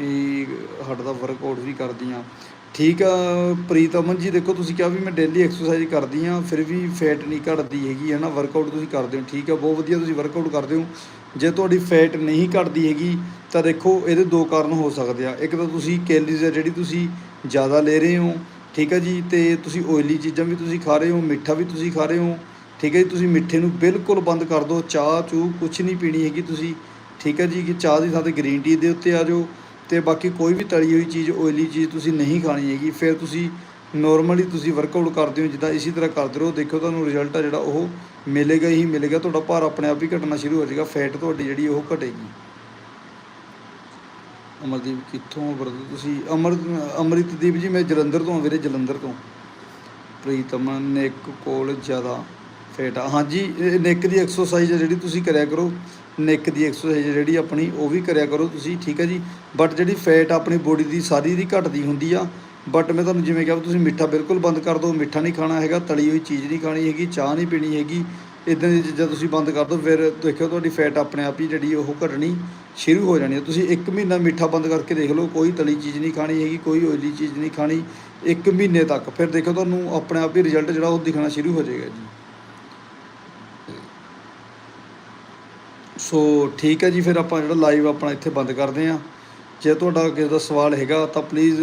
ਇਹ ਹਟਦਾ ਵਰਕਆਊਟ ਵੀ ਕਰਦੀ ਆ ਠੀਕ ਆ ਪ੍ਰੀਤ ਅਮਨ ਜੀ, ਦੇਖੋ ਤੁਸੀਂ ਕਿਹਾ ਵੀ ਮੈਂ ਡੇਲੀ ਐਕਸਰਸਾਈਜ਼ ਕਰਦੀ ਆ ਫਿਰ ਵੀ ਫੈਟ ਨਹੀਂ ਘਟਦੀ ਹੈਗੀ ਹੈ ਨਾ ਵਰਕਆਊਟ ਤੁਸੀਂ ਕਰਦੇ ਹੋ, ਠੀਕ ਆ? ਬਹੁਤ ਵਧੀਆ ਤੁਸੀਂ ਵਰਕਆਊਟ ਕਰਦੇ ਹੋ। ਜੇ ਤੁਹਾਡੀ ਫੈਟ ਨਹੀਂ ਘਟਦੀ ਹੈਗੀ, ਤਾਂ ਦੇਖੋ ਇਹਦੇ ਦੋ ਕਾਰਨ ਹੋ ਸਕਦੇ ਆ। ਇੱਕ ਤਾਂ ਤੁਸੀਂ ਕੈਲਰੀਜ਼ ਆ ਜਿਹੜੀ ਤੁਸੀਂ ਜ਼ਿਆਦਾ ਲੈ ਰਹੇ ਹੋ, ਠੀਕ ਹੈ ਜੀ, ਤੇ ਤੁਸੀਂ ਓਇਲੀ ਚੀਜ਼ਾਂ ਵੀ ਤੁਸੀਂ ਖਾ ਰਹੇ ਹੋ, ਮਿੱਠਾ ਵੀ ਤੁਸੀਂ ਖਾ ਰਹੇ ਹੋ, ਠੀਕ ਹੈ ਜੀ, ਤੁਸੀਂ ਮਿੱਠੇ ਨੂੰ ਬਿਲਕੁਲ ਬੰਦ ਕਰ ਦਿਓ, ਚਾਹ ਚੂ ਕੁਝ ਨਹੀਂ ਪੀਣੀ ਹੈਗੀ ਤੁਸੀਂ, ਠੀਕ ਹੈ ਜੀ, ਕਿ ਚਾਹ ਦੀ ਥਾਂ ਤੇ ਗ੍ਰੀਨ ਟੀ ਦੇ ਉੱਤੇ ਆ ਜਾਓ, ਤੇ ਬਾਕੀ ਕੋਈ ਵੀ ਤਲੀ ਹੋਈ ਚੀਜ਼ ਓਇਲੀ ਚੀਜ਼ ਤੁਸੀਂ ਨਹੀਂ ਖਾਣੀ ਹੈਗੀ, ਫਿਰ ਤੁਸੀਂ ਨੋਰਮਲੀ ਤੁਸੀਂ ਵਰਕਆਊਟ ਕਰਦੇ ਹੋ, ਜਿੱਦਾਂ ਇਸੇ ਤਰ੍ਹਾਂ ਕਰਦੇ ਰਹੋ ਦੇਖੋ ਤੁਹਾਨੂੰ ਰਿਜ਼ਲਟ ਆ ਜਿਹੜਾ ਉਹ ਮਿਲੇਗਾ ਹੀ ਮਿਲੇਗਾ, ਤੁਹਾਡਾ ਭਾਰ ਆਪਣੇ ਆਪ ਹੀ ਘਟਣਾ ਸ਼ੁਰੂ ਹੋ ਜਾਏਗਾ ਫੈਟ ਤੁਹਾਡੀ ਜਿਹੜੀ ਉਹ ਘਟੇਗੀ। ਅਮਰਦੀਪ, ਕਿੱਥੋਂ ਬਰਦਰ ਤੁਸੀਂ ਅਮਰ, ਅਮਰਿਤਦੀਪ ਜੀ, ਮੈਂ ਜਲੰਧਰ ਤੋਂ ਵੀਰੇ, ਜਲੰਧਰ ਤੋਂ। ਪ੍ਰੀਤਮ ਨੈਕ ਕੋਲ ਜ਼ਿਆਦਾ ਫੈਟ ਆ। ਹਾਂਜੀ ਨੈਕ ਦੀ ਐਕਸਰਸਾਈਜ਼ ਜਿਹੜੀ ਤੁਸੀਂ ਕਰਿਆ ਕਰੋ। ਨੈਕ ਦੀ ਐਕਸਰਸਾਈਜ਼ ਜਿਹੜੀ ਆਪਣੀ, ਉਹ ਵੀ ਕਰਿਆ ਕਰੋ ਤੁਸੀਂ, ਠੀਕ ਹੈ ਜੀ? ਬਟ ਜਿਹੜੀ ਫੈਟ ਆਪਣੀ ਬੋਡੀ ਦੀ ਸਾਰੀ ਦੀ ਘਟਦੀ ਹੁੰਦੀ ਆ ਬਟ ਮੈਂ ਤੁਹਾਨੂੰ ਜਿਵੇਂ ਕਿਹਾ ਵੀ ਤੁਸੀਂ ਮਿੱਠਾ ਬਿਲਕੁਲ ਬੰਦ ਕਰ ਦਿਓ। ਮਿੱਠਾ ਨਹੀਂ ਖਾਣਾ ਹੈਗਾ, ਤਲੀ ਹੋਈ ਚੀਜ਼ ਨਹੀਂ ਖਾਣੀ ਹੈਗੀ, ਚਾਹ ਨਹੀਂ ਪੀਣੀ ਹੈਗੀ। ਇਦਾਂ ਦੀਆਂ ਚੀਜ਼ਾਂ ਤੁਸੀਂ ਬੰਦ ਕਰ ਦਿਓ, ਫਿਰ ਦੇਖਿਓ ਤੁਹਾਡੀ ਫੈਟ ਆਪਣੇ ਆਪ ਹੀ ਜਿਹੜੀ ਉਹ ਘਟਣੀ ਸ਼ੁਰੂ ਹੋ ਜਾਣੀ ਹੈ ਤੁਸੀਂ 1 ਮਹੀਨਾ ਮਿੱਠਾ ਬੰਦ ਕਰਕੇ ਦੇਖ ਲਓ, ਕੋਈ ਤਲੀ ਚੀਜ਼ ਨਹੀਂ ਖਾਣੀ ਹੈਗੀ, ਕੋਈ ਓਇਲੀ ਚੀਜ਼ ਨਹੀਂ ਖਾਣੀ 1 ਮਹੀਨੇ ਤੱਕ। ਫਿਰ ਦੇਖਿਓ ਤੁਹਾਨੂੰ ਆਪਣੇ ਆਪ ਹੀ ਰਿਜ਼ਲਟ ਜਿਹੜਾ ਉਹ ਦਿਖਣਾ ਸ਼ੁਰੂ ਹੋ ਜਾਏਗਾ ਜੀ। ਸੋ ਠੀਕ ਹੈ ਜੀ, ਫਿਰ ਆਪਾਂ ਜਿਹੜਾ ਲਾਈਵ ਆਪਣਾ ਇੱਥੇ ਬੰਦ ਕਰਦੇ ਹਾਂ। ਜੇ ਤੁਹਾਡਾ ਕਿਸੇ ਦਾ ਸਵਾਲ ਹੈਗਾ ਤਾਂ ਪਲੀਜ਼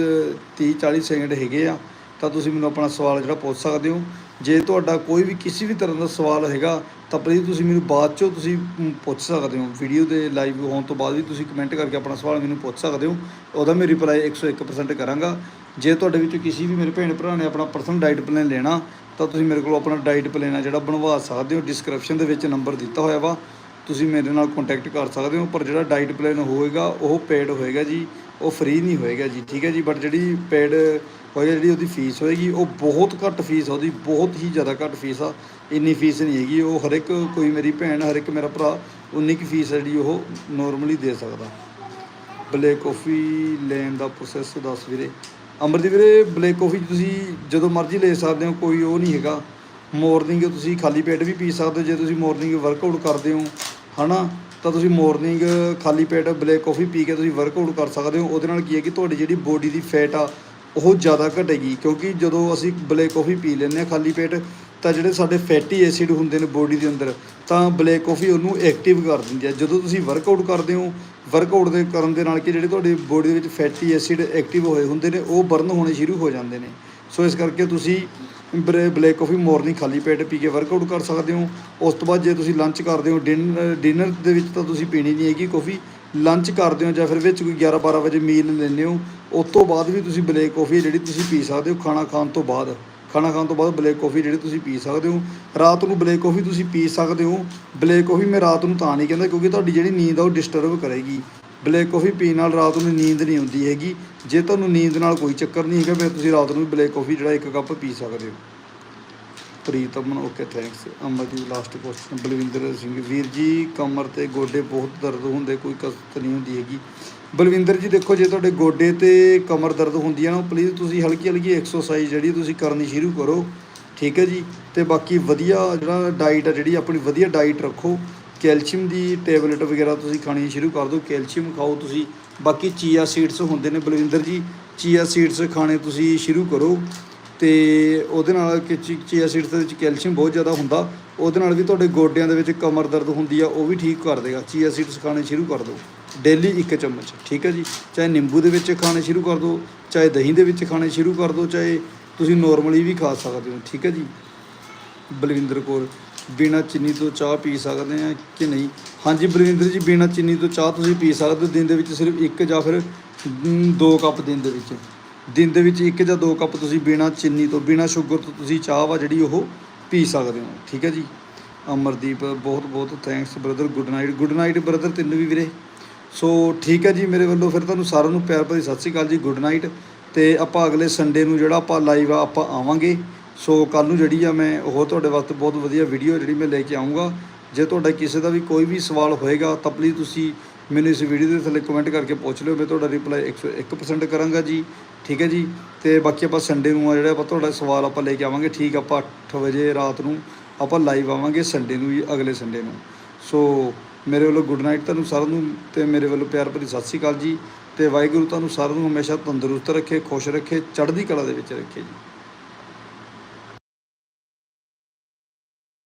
30 40 ਸੈਕਿੰਡ ਹੈਗੇ ਆ, ਤਾਂ ਤੁਸੀਂ ਮੈਨੂੰ ਆਪਣਾ ਸਵਾਲ ਜਿਹੜਾ ਪੁੱਛ ਸਕਦੇ ਹੋ। ਜੇ ਤੁਹਾਡਾ ਕੋਈ ਵੀ ਕਿਸੇ ਵੀ ਤਰ੍ਹਾਂ ਦਾ ਸਵਾਲ ਹੈਗਾ, ਤਾਂ ਪਲੀਜ਼ ਤੁਸੀਂ ਮੈਨੂੰ ਬਾਅਦ ਚੋਂ ਤੁਸੀਂ ਪੁੱਛ ਸਕਦੇ ਹੋ। ਵੀਡੀਓ ਦੇ ਲਾਈਵ ਹੋਣ ਤੋਂ ਬਾਅਦ ਵੀ ਤੁਸੀਂ ਕਮੈਂਟ ਕਰਕੇ ਆਪਣਾ ਸਵਾਲ ਮੈਨੂੰ ਪੁੱਛ ਸਕਦੇ ਹੋ। ਉਹਦਾ ਮੈਂ ਰਿਪਲਾਈ 101% ਕਰਾਂਗਾ। ਜੇ ਤੁਹਾਡੇ ਵਿੱਚੋਂ ਕਿਸੇ ਵੀ ਮੇਰੇ ਭੈਣ ਭਰਾ ਨੇ ਆਪਣਾ ਪਰਸਨਲ ਡਾਈਟ ਪਲਾਨ ਲੈਣਾ, ਤਾਂ ਤੁਸੀਂ ਮੇਰੇ ਕੋਲ ਆਪਣਾ ਡਾਈਟ ਪਲਾਨ ਆ ਜਿਹੜਾ ਬਣਵਾ ਸਕਦੇ ਹੋ। ਡਿਸਕ੍ਰਿਪਸ਼ਨ ਦੇ ਵਿੱਚ ਨੰਬਰ ਦਿੱਤਾ ਹੋਇਆ ਵਾ। ਤੁਸੀਂ ਮੇਰੇ ਨਾਲ ਕੰਟੈਕਟ ਕਰ ਸਕਦੇ ਹੋ, ਪਰ ਜਿਹੜਾ ਡਾਈਟ ਪਲਾਨ ਹੋਏਗਾ, ਉਹ ਪੇਡ ਹੋਏਗਾ ਜੀ। ਉਹ ਫ੍ਰੀ ਨਹੀਂ ਹੋਏਗਾ ਜੀ, ਠੀਕ ਹੈ ਜੀ? ਬਟ ਜਿਹੜੀ ਪੇਡ ਹੋਏਗਾ ਜਿਹੜੀ ਉਹਦੀ ਫੀਸ ਹੋਏਗੀ, ਉਹ ਬਹੁਤ ਘੱਟ ਫੀਸ ਆ, ਉਹਦੀ ਬਹੁਤ ਹੀ ਜ਼ਿਆਦਾ ਘੱਟ ਫੀਸ ਆ। ਇੰਨੀ ਫੀਸ ਨਹੀਂ ਹੈਗੀ, ਉਹ ਹਰ ਇੱਕ ਕੋਈ ਮੇਰੀ ਭੈਣ, ਹਰ ਇੱਕ ਮੇਰਾ ਭਰਾ, ਉਨੀ ਕੁ ਫੀਸ ਹੈ ਜਿਹੜੀ ਉਹ ਨੋਰਮਲੀ ਦੇ ਸਕਦਾ। ਬਲੈਕ ਕਾਫੀ ਲੈਣ ਦਾ ਪ੍ਰੋਸੈਸ ਦੱਸ ਵੀਰੇ। ਅਮਰਦੀਪ ਵੀਰੇ ਬਲੈਕ ਕਾਫੀ ਤੁਸੀਂ ਜਦੋਂ ਮਰਜ਼ੀ ਲੈ ਸਕਦੇ ਹੋ, ਕੋਈ ਉਹ ਨਹੀਂ ਹੈਗਾ। ਮਾਰਨਿੰਗ ਤੁਸੀਂ ਖਾਲੀ ਪੇਟ ਵੀ ਪੀ ਸਕਦੇ ਹੋ, ਜੇ ਤੁਸੀਂ ਮਾਰਨਿੰਗ ਵਰਕਆਊਟ ਕਰਦੇ ਹੋ, ਹਨਾ? ਤਾਂ ਤੁਸੀਂ ਮਾਰਨਿੰਗ ਖਾਲੀ ਪੇਟ ਬਲੈਕ ਕਾਫੀ ਪੀ ਕੇ ਤੁਸੀਂ ਵਰਕਆਊਟ ਕਰ ਸਕਦੇ ਹੋ। ਉਹਦੇ ਨਾਲ ਕੀ ਹੈ ਕਿ ਤੁਹਾਡੀ ਜਿਹੜੀ ਬੋਡੀ ਦੀ ਫੈਟ ਆ ਉਹ ਜ਼ਿਆਦਾ ਘਟੇਗੀ ਕਿਉਂਕਿ ਜਦੋਂ ਅਸੀਂ ਬਲੈਕ ਕਾਫੀ ਪੀ ਲੈਂਦੇ ਹਾਂ ਖਾਲੀ ਪੇਟ, ਤਾਂ ਜਿਹੜੇ ਸਾਡੇ ਫੈਟੀ ਐਸਿਡ ਹੁੰਦੇ ਨੇ ਬੋਡੀ ਦੇ ਅੰਦਰ, ਤਾਂ ਬਲੈਕ ਕਾਫੀ ਉਹਨੂੰ ਐਕਟਿਵ ਕਰ ਦਿੰਦੀ ਹੈ। ਜਦੋਂ ਤੁਸੀਂ ਵਰਕਆਊਟ ਕਰਦੇ ਹੋ ਵਰਕਆਊਟ ਦੇ ਕਰਨ ਦੇ ਨਾਲ ਕਿ ਜਿਹੜੇ ਤੁਹਾਡੀ ਬੋਡੀ ਦੇ ਵਿੱਚ ਫੈਟੀ ਐਸਿਡ ਐਕਟਿਵ ਹੋਏ ਹੁੰਦੇ ਨੇ, ਉਹ ਬਰਨ ਹੋਣੇ ਸ਼ੁਰੂ ਹੋ ਜਾਂਦੇ ਨੇ। ਸੋ ਇਸ ਕਰਕੇ ਤੁਸੀਂ ਬਲੈਕ ਕਾਫੀ ਮਾਰਨਿੰਗ ਖਾਲੀ ਪੇਟ ਪੀ ਕੇ ਵਰਕਆਊਟ ਕਰ ਸਕਦੇ ਹੋ। ਉਸ ਤੋਂ ਬਾਅਦ ਜੇ ਤੁਸੀਂ ਲੰਚ ਕਰਦੇ ਹੋ ਡਿਨਰ ਡਿਨਰ ਦੇ ਵਿੱਚ ਤਾਂ ਤੁਸੀਂ ਪੀਣੀ ਨਹੀਂ ਹੈਗੀ ਕਾਫੀ ਲੰਚ ਕਰਦੇ ਹੋ ਜਾਂ ਫਿਰ ਵਿੱਚ ਕੋਈ 11 12 ਵਜੇ ਮੀਲ ਲੈਂਦੇ ਹੋ, ਉਸ ਤੋਂ ਬਾਅਦ ਵੀ ਤੁਸੀਂ ਬਲੈਕ ਕਾਫੀ ਜਿਹੜੀ ਤੁਸੀਂ ਪੀ ਸਕਦੇ ਹੋ ਖਾਣਾ ਖਾਣ ਤੋਂ ਬਾਅਦ। ਖਾਣਾ ਖਾਣ ਤੋਂ ਬਾਅਦ ਬਲੈਕ ਕਾਫੀ ਜਿਹੜੀ ਤੁਸੀਂ ਪੀ ਸਕਦੇ ਹੋ। ਰਾਤ ਨੂੰ ਬਲੈਕ ਕਾਫੀ ਤੁਸੀਂ ਪੀ ਸਕਦੇ ਹੋ। ਬਲੈਕ ਕਾਫੀ ਮੈਂ ਰਾਤ ਨੂੰ ਤਾਂ ਨਹੀਂ ਕਹਿੰਦਾ ਕਿਉਂਕਿ ਤੁਹਾਡੀ ਜਿਹੜੀ ਨੀਂਦ ਆ ਉਹ ਡਿਸਟਰਬ ਕਰੇਗੀ। ਬਲੈਕ ਕਾਫੀ ਪੀਣ ਨਾਲ ਰਾਤ ਨੂੰ ਨੀਂਦ ਨਹੀਂ ਆਉਂਦੀ ਹੈਗੀ। ਜੇ ਤੁਹਾਨੂੰ ਨੀਂਦ ਨਾਲ ਕੋਈ ਚੱਕਰ ਨਹੀਂ ਹੈਗਾ, ਫਿਰ ਤੁਸੀਂ ਰਾਤ ਨੂੰ ਵੀ ਬਲੈਕ ਕਾਫੀ ਜਿਹੜਾ ਇੱਕ ਕੱਪ ਪੀ ਸਕਦੇ ਹੋ। Pritam okay thanks Amardeep last question Balwinder Singh, ਵੀਰ ਜੀ, ਕਮਰ ਤੇ ਗੋਡੇ ਬਹੁਤ ਦਰਦ ਹੁੰਦੇ, ਕੋਈ ਕਸਤ ਨਹੀਂ ਹੁੰਦੀ ਹੈਗੀ। ਬਲਵਿੰਦਰ ਜੀ, ਦੇਖੋ, ਜੇ ਤੁਹਾਡੇ ਗੋਡੇ ਤੇ ਕਮਰ ਦਰਦ ਹੁੰਦੀ ਹੈ ਨਾ ਪਲੀਜ਼ ਤੁਸੀਂ ਹਲਕੀ ਹਲਕੀ ਐਕਸਰਸਾਈਜ਼ ਜਿਹੜੀ ਤੁਸੀਂ ਕਰਨੀ ਸ਼ੁਰੂ ਕਰੋ। ਠੀਕ ਹੈ ਜੀ? ਤੇ ਬਾਕੀ ਵਧੀਆ ਜਿਹੜਾ ਡਾਈਟ ਆ, ਜਿਹੜੀ ਆਪਣੀ ਵਧੀਆ ਡਾਈਟ ਰੱਖੋ। ਕੈਲਸ਼ੀਅਮ ਦੀ ਟੈਬਲੇਟ ਵਗੈਰਾ ਤੁਸੀਂ ਖਾਣੀ ਸ਼ੁਰੂ ਕਰ ਦਿਓ, ਕੈਲਸ਼ੀਅਮ ਖਾਓ ਤੁਸੀਂ। ਬਾਕੀ ਚੀਆ ਸੀਡਸ ਹੁੰਦੇ ਨੇ ਬਲਵਿੰਦਰ ਜੀ, ਚੀਆ ਸੀਡਸ ਖਾਣੇ ਤੁਸੀਂ ਸ਼ੁਰੂ ਕਰੋ। ਤੇ ਉਹਦੇ ਨਾਲ ਕਿ ਚੀ- ਚੀਆ ਸੀਡਸ ਦੇ ਵਿੱਚ ਕੈਲਸ਼ੀਅਮ ਬਹੁਤ ਜ਼ਿਆਦਾ ਹੁੰਦਾ, ਉਹਦੇ ਨਾਲ ਵੀ ਤੁਹਾਡੇ ਗੋਡਿਆਂ ਦੇ ਵਿੱਚ ਕਮਰ ਦਰਦ ਹੁੰਦੀ ਆ, ਉਹ ਵੀ ਠੀਕ ਕਰ ਦੇਗਾ। ਚੀਆ ਸੀਡਸ ਖਾਣੇ ਸ਼ੁਰੂ ਕਰ ਦਿਓ। ਡੇਲੀ ਇੱਕ ਚਮਚ, ਠੀਕ ਹੈ ਜੀ? ਚਾਹੇ ਨਿੰਬੂ ਦੇ ਵਿੱਚ ਖਾਣੇ ਸ਼ੁਰੂ ਕਰ ਦਿਓ, ਚਾਹੇ ਦਹੀਂ ਦੇ ਵਿੱਚ ਖਾਣੇ ਸ਼ੁਰੂ ਕਰ ਦਿਓ, ਚਾਹੇ ਤੁਸੀਂ ਨੋਰਮਲੀ ਵੀ ਖਾ ਸਕਦੇ ਹੋ, ਠੀਕ ਹੈ ਜੀ? ਬਲਵਿੰਦਰ ਕੋਲ, ਬਿਨਾ ਚੀਨੀ ਤੋਂ ਚਾਹ ਪੀ ਸਕਦੇ ਆ ਕਿ ਨਹੀਂ? ਹਾਂਜੀ ਬਲਵਿੰਦਰ ਜੀ, ਬਿਨਾ ਚੀਨੀ ਤੋਂ ਚਾਹ ਤੁਸੀਂ ਪੀ ਸਕਦੇ ਹੋ, ਦਿਨ ਦੇ ਵਿੱਚ ਸਿਰਫ ਇੱਕ ਜਾਂ ਫਿਰ ਦੋ ਕੱਪ ਦਿਨ ਦੇ ਵਿੱਚ। ਦਿਨ ਦੇ ਵਿੱਚ ਇੱਕ ਜਾਂ ਦੋ ਕੱਪ ਤੁਸੀਂ ਬਿਨਾ ਚੀਨੀ ਤੋਂ, ਬਿਨਾ ਸ਼ੂਗਰ ਤੋਂ ਤੁਸੀਂ ਚਾਹ ਵਾ ਜਿਹੜੀ ਉਹ ਪੀ ਸਕਦੇ ਹੋ। ਠੀਕ ਹੈ ਜੀ? ਅਮਰਦੀਪ, ਬਹੁਤ ਬਹੁਤ thanks brother good night good night brother ਤੈਨੂੰ ਵੀ ਵੀਰੇ। ਸੋ ਠੀਕ ਹੈ ਜੀ ਮੇਰੇ ਵੱਲੋਂ ਫਿਰ ਤੁਹਾਨੂੰ ਸਾਰਿਆਂ ਨੂੰ ਪਿਆਰ ਭਰੀ ਸਤਿ ਸ਼੍ਰੀ ਅਕਾਲ ਜੀ ਗੁੱਡ ਨਾਈਟ ਤੇ ਆਪਾਂ ਅਗਲੇ ਸੰਡੇ ਨੂੰ ਜਿਹੜਾ ਆਪਾਂ ਲਾਈਵ ਆ, ਆਪਾਂ ਆਵਾਂਗੇ। ਸੋ ਕੱਲ ਨੂੰ ਜਿਹੜੀ ਆ ਮੈਂ, ਉਹ ਤੁਹਾਡੇ ਵਾਸਤੇ ਬਹੁਤ ਵਧੀਆ ਵੀਡੀਓ ਜਿਹੜੀ ਮੈਂ ਲੈ ਕੇ ਆਉਂਗਾ ਜੇ ਤੁਹਾਡਾ ਕਿਸੇ ਦਾ ਵੀ ਕੋਈ ਵੀ ਸਵਾਲ ਹੋਏਗਾ ਤਾਂ ਪਲੀਜ਼ ਤੁਸੀਂ ਮੈਨੂੰ ਇਸ ਵੀਡੀਓ ਦੇ ਥੱਲੇ ਕਮੈਂਟ ਕਰਕੇ ਪੁੱਛ ਲਿਓ ਮੈਂ ਤੁਹਾਡਾ ਰਿਪਲਾਈ 101% ਕਰਾਂਗਾ ਜੀ। ਠੀਕ ਹੈ ਜੀ? ਤੇ ਬਾਕੀ ਆਪਾਂ ਸੰਡੇ ਨੂੰ ਆ ਜਿਹੜਾ ਆਪਾਂ ਤੁਹਾਡਾ ਸਵਾਲ ਆਪਾਂ ਲੈ ਕੇ ਆਵਾਂਗੇ। ਠੀਕ, ਆਪਾਂ 8 ਵਜੇ ਰਾਤ ਨੂੰ ਆਪਾਂ ਲਾਈਵ ਆਵਾਂਗੇ ਸੰਡੇ ਨੂੰ ਜੀ, ਅਗਲੇ ਸੰਡੇ ਨੂੰ। ਸੋ ਮੇਰੇ ਵੱਲੋਂ ਗੁੱਡ ਨਾਈਟ ਤੁਹਾਨੂੰ ਸਾਰਿਆਂ ਨੂੰ ਤੇ ਮੇਰੇ ਵੱਲੋਂ ਪਿਆਰ ਭਰੀ ਸਤਿ ਸ਼੍ਰੀ ਅਕਾਲ ਜੀ। ਤੇ ਵਾਹਿਗੁਰੂ ਤੁਹਾਨੂੰ ਸਾਰਿਆਂ ਨੂੰ ਹਮੇਸ਼ਾ ਤੰਦਰੁਸਤ ਰੱਖੇ, ਖੁਸ਼ ਰੱਖੇ, ਚੜ੍ਹਦੀ ਕਲਾ ਦੇ ਵਿੱਚ ਰੱਖੇ ਜੀ।